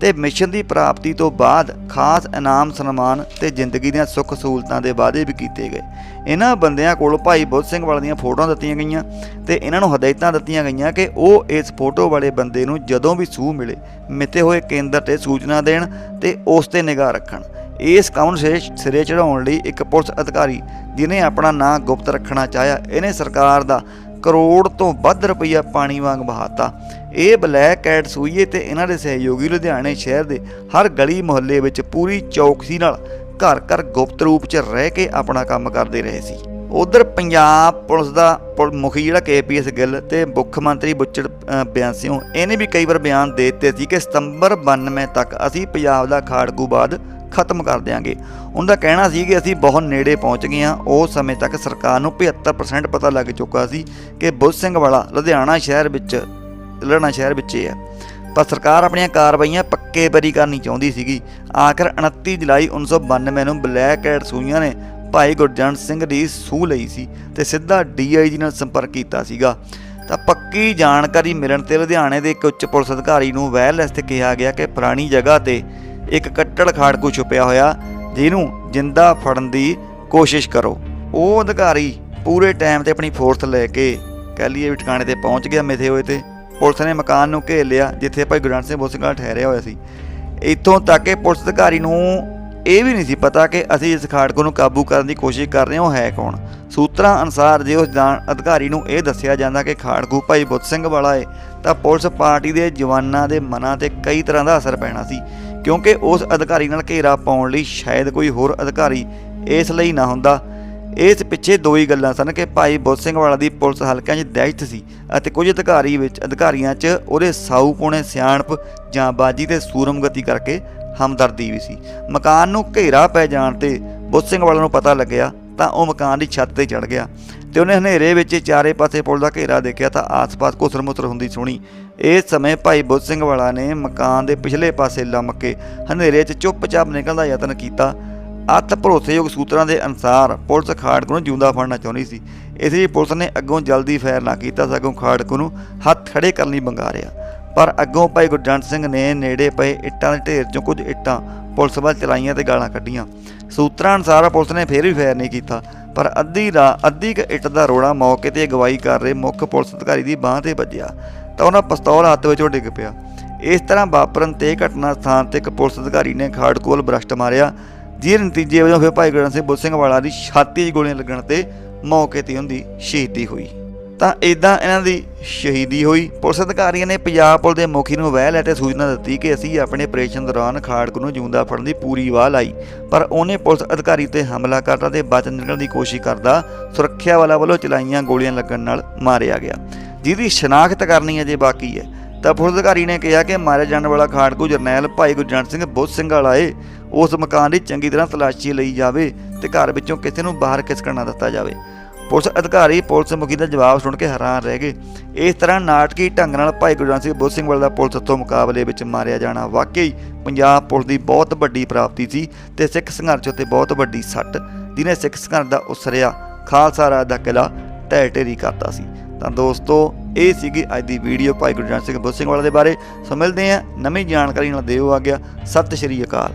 ਤੇ ਮਿਸ਼ਨ ਦੀ ਪ੍ਰਾਪਤੀ ਤੋਂ ਬਾਅਦ ਖਾਸ ਇਨਾਮ, ਸਨਮਾਨ ਤੇ ਜ਼ਿੰਦਗੀ ਦੀਆਂ ਸੁੱਖ ਸਹੂਲਤਾਂ ਦੇ ਵਾਅਦੇ ਵੀ ਕੀਤੇ ਗਏ। ਇਹਨਾਂ ਬੰਦਿਆਂ ਕੋਲ ਭਾਈ ਬੁੱਧ ਸਿੰਘ ਵਾਲੇ ਦੀਆਂ ਫੋਟੋਆਂ ਦਿੱਤੀਆਂ ਗਈਆਂ ਤੇ ਇਹਨਾਂ ਨੂੰ ਹਦਾਇਤਾਂ ਦਿੱਤੀਆਂ ਗਈਆਂ ਕਿ ਉਹ ਇਸ ਫੋਟੋ ਵਾਲੇ ਬੰਦੇ ਨੂੰ ਜਦੋਂ ਵੀ ਸੂਹ ਮਿਲੇ ਮਿੱਤੇ ਹੋਏ ਕੇਂਦਰ ਤੇ ਸੂਚਨਾ ਦੇਣ ਤੇ ਉਸ ਤੇ ਨਿਗਾਹ ਰੱਖਣ। ਇਸ ਕੰਮ ਨੂੰ ਸਿਰੇ ਸਿਰੇ ਚੜਾਉਣ ਲਈ ਇੱਕ ਪੁਲਿਸ ਅਧਿਕਾਰੀ ਜਿਨੇ ਆਪਣਾ ਨਾਂ ਗੁਪਤ ਰੱਖਣਾ ਚਾਹਿਆ, ਇਹਨੇ ਸਰਕਾਰ ਦਾ ਕਰੋੜ ਤੋਂ ਵੱਧ ਰੁਪਈਆ ਪਾਣੀ ਵਾਂਗ ਬਹਾਤਾ ਇਹ ਬਲੈਕ ਐਡ ਸੂਈਏ ਤੇ ਇਹਨਾਂ ਦੇ ਸਹਿਯੋਗੀ ਲੁਧਿਆਣੇ ਸ਼ਹਿਰ ਦੇ ਹਰ ਗਲੀ ਮੁਹੱਲੇ ਵਿੱਚ ਪੂਰੀ ਚੌਕਸੀ ਨਾਲ ਘਰ ਘਰ ਗੁਪਤ ਰੂਪ 'ਚ ਰਹਿ ਕੇ ਆਪਣਾ ਕੰਮ ਕਰਦੇ ਰਹੇ ਸੀ। ਉਧਰ ਪੰਜਾਬ ਪੁਲਿਸ ਦਾ ਪੁਲ- ਮੁਖੀ ਜਿਹੜਾ ਕੇਪੀਐਸ ਗਿੱਲ ਤੇ ਮੁੱਖ ਮੰਤਰੀ ਬੁੱਚੜ ਅ, ਬਿਆਨਸਿਓ ਇਹਨੇ ਵੀ ਕਈ ਵਾਰ ਬਿਆਨ ਦੇ ਦਿੱਤੇ ਸੀ ਕਿ ਸਤੰਬਰ 92 ਤੱਕ ਅਸੀਂ ਪੰਜਾਬ ਦਾ ਖਾੜਕੂਬਾਦ ਖਤਮ ਕਰ ਦਿਆਂਗੇ। ਉਹਦਾ ਕਹਿਣਾ ਸੀ ਕਿ ਅਸੀਂ ਬਹੁਤ ਨੇੜੇ ਪਹੁੰਚ ਗਏ ਹਾਂ। ਉਸ ਸਮੇਂ ਤੱਕ ਸਰਕਾਰ ਨੂੰ 75% ਪਤਾ ਲੱਗ ਚੁੱਕਾ ਸੀ ਕਿ ਬੁੱਧ ਸਿੰਘ ਵਾਲਾ ਲੁਧਿਆਣਾ ਸ਼ਹਿਰ ਵਿੱਚ ਲੁਧਿਆਣਾ ਸ਼ਹਿਰ ਵਿੱਚ ਹੀ ਹੈ ਪਰ ਸਰਕਾਰ ਆਪਣੀਆਂ ਕਾਰਵਾਈਆਂ ਪੱਕੇ ਪਰੀ ਕਰਨੀ ਚਾਹੁੰਦੀ ਸੀਗੀ। ਆਖਰ 29 ਜੁਲਾਈ 1992 ਨੂੰ ਬਲੈਕ ਐਡ ਸੂਈਆਂ ਨੇ ਭਾਈ ਗੁਰਜੰਟ ਸਿੰਘ ਦੀ ਸੂਹ ਲਈ ਸੀ ਤੇ ਸਿੱਧਾ ਡੀਆਈਜੀ ਨਾਲ ਸੰਪਰਕ ਕੀਤਾ ਸੀਗਾ। ਤਾਂ ਪੱਕੀ ਜਾਣਕਾਰੀ ਮਿਲਣ ਤੇ ਲੁਧਿਆਣੇ ਦੇ ਇੱਕ ਉੱਚ ਪੁਲਿਸ ਅਧਿਕਾਰੀ ਨੂੰ ਵਾਇਰਲੈਸ ਤੇ ਕਿਹਾ ਗਿਆ ਕਿ ਪੁਰਾਣੀ ਜਗ੍ਹਾ ਤੇ ਇੱਕ ਕੱਟੜ ਖਾੜਕੂ ਛੁਪਿਆ ਹੋਇਆ, ਜਿਹਨੂੰ ਜਿੰਦਾ ਫੜਨ ਦੀ ਕੋਸ਼ਿਸ਼ ਕਰੋ। ਉਹ ਅਧਿਕਾਰੀ ਪੂਰੇ ਟਾਈਮ ਤੇ ਆਪਣੀ ਫੋਰਸ ਲੈ ਕੇ ਕਹਿ ਲਈਏ ਵੀ ਟਿਕਾਣੇ ਤੇ ਪਹੁੰਚ ਗਿਆ ਮਿਥੇ ਹੋਏ ਤੇ। ਪੁਲਿਸ ਨੇ ਮਕਾਨ ਨੂੰ ਘੇਰ ਲਿਆ, ਜਿੱਥੇ ਭਾਈ ਗੁਰਜੰਟ ਸਿੰਘ ਬੋਸਿੰਗਾਲ ਠਹਿਰਿਆ ਹੋਇਆ ਸੀ। ਇੱਥੋਂ ਤੱਕ ਕਿ ਪੁਲਿਸ ਅਧਿਕਾਰੀ ਨੂੰ ਇਹ ਵੀ ਨਹੀਂ ਸੀ ਪਤਾ ਕਿ ਅਸੀਂ ਇਸ ਖਾੜਕੂ ਨੂੰ ਕਾਬੂ ਕਰਨ ਦੀ ਕੋਸ਼ਿਸ਼ ਕਰ ਰਹੇ ਹਾਂ, ਉਹ ਹੈ ਕੌਣ? ਸੂਤਰਾਂ ਅਨੁਸਾਰ ਜੇ ਉਸ ਜਾਣ ਅਧਿਕਾਰੀ ਨੂੰ ਇਹ ਦੱਸਿਆ ਜਾਂਦਾ ਕਿ ਖਾੜਕੂ ਭਾਈ ਬੁੱਧ ਸਿੰਘ ਵਾਲਾ ਹੈ, ਤਾਂ ਪੁਲਿਸ ਪਾਰਟੀ ਦੇ ਜਵਾਨਾਂ ਦੇ ਮਨਾਂ ਤੇ ਕਈ ਤਰ੍ਹਾਂ ਦਾ ਅਸਰ ਪੈਣਾ ਸੀ, ਕਿਉਂਕਿ ਉਸ ਅਧਿਕਾਰੀ ਨਾਲ ਘੇਰਾ ਪਾਉਣ ਲਈ ਸ਼ਾਇਦ ਕੋਈ ਹੋਰ ਅਧਿਕਾਰੀ ਇਸ ਲਈ ਨਾ ਹੁੰਦਾ। ਇਸ ਪਿੱਛੇ ਦੋ ਹੀ ਗੱਲਾਂ ਸਨ ਕਿ ਭਾਈ ਬੁੱਧ ਸਿੰਘ ਵਾਲਾ ਦੀ ਪੁਲਿਸ ਹਲਕਿਆਂ 'ਚ ਦਹਿਸ਼ਤ ਸੀ ਅਤੇ ਕੁਝ ਅਧਿਕਾਰੀ ਵਿੱਚ ਅਧਿਕਾਰੀਆਂ 'ਚ ਉਹਦੇ ਸਾਊ ਪੋਣੇ ਸਿਆਣਪ ਜਾਂ ਬਾਜੀ ਤੇ ਸੂਰਮਗਤੀ ਕਰਕੇ ਹਮਦਰਦੀ ਵੀ ਸੀ। ਮਕਾਨ ਨੂੰ ਘੇਰਾ ਪੈ ਜਾਣ ਤੇ ਬੁੱਧ ਸਿੰਘ ਵਾਲਾ ਨੂੰ ਪਤਾ ਲੱਗਿਆ ਤਾਂ ਉਹ ਮਕਾਨ ਦੀ ਛੱਤ ਤੇ ਚੜ ਗਿਆ ਤੇ ਉਹਨੇ ਹਨੇਰੇ ਵਿੱਚ ਚਾਰੇ ਪਾਸੇ ਪੁਲ ਦਾ ਘੇਰਾ ਦੇਖਿਆ ਤਾਂ ਆਸ-ਪਾਸ ਘੁਸਰ-ਮੁਸਰ ਹੁੰਦੀ ਸੁਣੀ। ਇਸ ਸਮੇਂ ਭਾਈ ਬੁੱਧ ਸਿੰਘ ਵਾਲਾ ਨੇ ਮਕਾਨ ਦੇ ਪਿਛਲੇ ਪਾਸੇ ਲੰਮ ਕੇ ਹਨੇਰੇ 'ਚ ਚੁੱਪਚਾਪ ਨਿਕਲਣ ਦਾ ਯਤਨ ਕੀਤਾ ਅੱਤ ਭਰੋਸੇਯੋਗ ਸੂਤਰਾਂ ਦੇ ਅਨੁਸਾਰ ਪੁਲਿਸ ਖਾੜਕ ਨੂੰ ਜਿਉਂਦਾ ਫੜਨਾ ਚਾਹੁੰਦੀ ਸੀ। ਇਸ ਲਈ ਪੁਲਿਸ ਨੇ ਅੱਗੋਂ ਜਲਦੀ ਫੈਰ ਨਾ ਕੀਤਾ, ਸਗੋਂ ਖਾੜਕ ਨੂੰ ਹੱਥ ਖੜੇ ਕਰਨ ਲਈ ਬੰਗਾਰਿਆ ਪਰ ਅੱਗੋਂ ਭਾਈ ਗੁਰਜੰਟ ਸਿੰਘ ਨੇ ਨੇੜੇ ਪਏ ਇੱਟਾਂ ਦੇ ਢੇਰ 'ਚੋਂ ਕੁਝ ਇੱਟਾਂ ਪੁਲਿਸ ਵੱਲ ਚਲਾਈਆਂ ਤੇ ਗਾਲਾਂ ਕੱਢੀਆਂ। ਸੂਤਰਾਂ ਅਨੁਸਾਰ ਪੁਲਿਸ ਨੇ ਫੇਰ ਵੀ ਫੈਰ ਨਹੀਂ ਕੀਤਾ, ਪਰ ਅੱਧੀ ਰਾ, ਅੱਧੀ ਕੁ ਇੱਟ ਦਾ ਰੋੜਾ ਮੌਕੇ ਤੇ ਅਗਵਾਈ ਕਰ ਰਹੇ ਮੁੱਖ ਪੁਲਿਸ ਅਧਿਕਾਰੀ ਦੀ ਬਾਹ ਤੇ ਵੱਜਿਆ ਤਾਂ ਉਹਨਾਂ ਪਿਸਤੌਲ ਹੱਥ ਵਿੱਚੋਂ ਡਿੱਗ ਪਿਆ। ਇਸ ਤਰ੍ਹਾਂ ਵਾਪਰਨ ਤੇ ਘਟਨਾ ਸਥਾਨ ਤੇ ਇੱਕ ਪੁਲਿਸ ਅਧਿਕਾਰੀ ਨੇ ਖਾੜਕੋਲ ਬ੍ਰਸ਼ਟ ਮਾਰਿਆ ਜਿਹਦੇ ਨਤੀਜੇ ਵਜੋਂ ਫਿਰ ਭਾਈ ਗੁਰਜੰਟ ਸਿੰਘ ਬੁੱਧ ਸਿੰਘ ਵਾਲਾ ਦੀ ਛਾਤੀ 'ਚ ਗੋਲੀਆਂ ਲੱਗਣ ਤੇ ਮੌਕੇ ਤੇ ਹੁੰਦੀ ਸ਼ਹੀਦੀ ਹੋਈ। ਤਾਂ ਇਦਾਂ ਇਹਨਾਂ ਦੀ ਸ਼ਹੀਦੀ ਹੋਈ। ਪੁਲਿਸ ਅਧਿਕਾਰੀਆਂ ਨੇ ਪੰਜਾਬ ਪੁਲਿਸ ਦੇ ਮੁਖੀ ਨੂੰ ਵਹਿ ਲੈ ਤੇ ਸੂਚਨਾ ਦਿੱਤੀ ਕਿ ਅਸੀਂ ਆਪਣੇ ਆਪਰੇਸ਼ਨ ਦੌਰਾਨ ਖਾੜਕ ਨੂੰ ਜਿਉਂਦਾ ਫੜਨ ਦੀ ਪੂਰੀ ਵਾਹ ਲਾਈ। ਪਰ ਉਹਨੇ ਪੁਲਿਸ ਅਧਿਕਾਰੀ ਤੇ ਹਮਲਾ ਕਰਦਾ ਤੇ ਬਚ ਨਿਕਲਣ ਦੀ ਕੋਸ਼ਿਸ਼ ਕਰਦਾ ਸੁਰੱਖਿਆ ਵਾਲਾ ਵੱਲੋਂ ਚਲਾਈਆਂ ਗੋਲੀਆਂ ਲੱਗਣ ਨਾਲ ਮਾਰਿਆ ਗਿਆ। ਜਿਹਦੀ ਸ਼ਨਾਖਤ ਕਰਨੀ ਅਜੇ ਬਾਕੀ ਹੈ। ਤਾਂ ਪੁਲਿਸ ਅਧਿਕਾਰੀ ਨੇ ਕਿਹਾ ਕਿ ਮਾਰੇ ਜਾਣ ਵਾਲਾ ਖਾੜਕੂ ਜਰਨੈਲ ਭਾਈ ਗੁਰਜੰਟ ਸਿੰਘ ਬੁੱਧ ਸਿੰਘ ਵਾਲਾ ਏ ਉਸ ਮਕਾਨ ਦੀ ਚੰਗੀ ਤਰ੍ਹਾਂ ਤਲਾਸ਼ੀ ਲਈ ਜਾਵੇ ਤੇ ਘਰ ਵਿੱਚੋਂ ਕਿਸੇ ਨੂੰ ਬਾਹਰ ਖਿਸਕਣ ਨਾ ਦਿੱਤਾ ਜਾਵੇ। ਪੁਲਿਸ ਅਧਿਕਾਰੀ ਪੁਲਿਸ ਮੁਖੀ ਦਾ ਜਵਾਬ ਸੁਣ ਕੇ ਹੈਰਾਨ ਰਹਿ ਗਏ। ਇਸ ਤਰ੍ਹਾਂ ਨਾਟਕੀ ਢੰਗ ਨਾਲ ਭਾਈ ਗੁਰਜੰਟ ਸਿੰਘ ਬੁੱਧ ਸਿੰਘ ਵਾਲਾ ਦਾ ਪੁਲਿਸ ਤੋਂ ਮੁਕਾਬਲੇ ਵਿੱਚ ਮਾਰਿਆ ਜਾਣਾ ਵਾਕਈ ਪੰਜਾਬ ਪੁਲਿਸ ਦੀ ਬਹੁਤ ਵੱਡੀ ਪ੍ਰਾਪਤੀ ਸੀ ਤੇ ਸਿੱਖ ਸੰਘਰਸ਼ ਉੱਤੇ ਬਹੁਤ ਵੱਡੀ ਸੱਟ। ਜਿਹਨੇ ਸਿੱਖ ਸੰਘਰਸ਼ ਦਾ ਉਸਰਿਆ ਖਾਲਸਾ ਰਾਜ ਦਾ ਕਿਲਾ ਢਹਿ ਢੇਰੀ ਕਰਤਾ ਸੀ। ਤਾਂ ਦੋਸਤੋ, ਇਹ ਸੀਗੀ ਅੱਜ ਦੀ ਵੀਡੀਓ ਭਾਈ ਗੁਰਜੰਟ ਸਿੰਘ ਬੁੱਧ ਸਿੰਘ ਵਾਲੇ ਦੇ ਬਾਰੇ। ਸੋ ਮਿਲਦੇ ਹਾਂ। ਨਵੀਂ ਜਾਣਕਾਰੀ ਨਾਲ ਦਿਓ ਆ ਗਿਆ ਸਤਿ ਸ਼੍ਰੀ ਅਕਾਲ।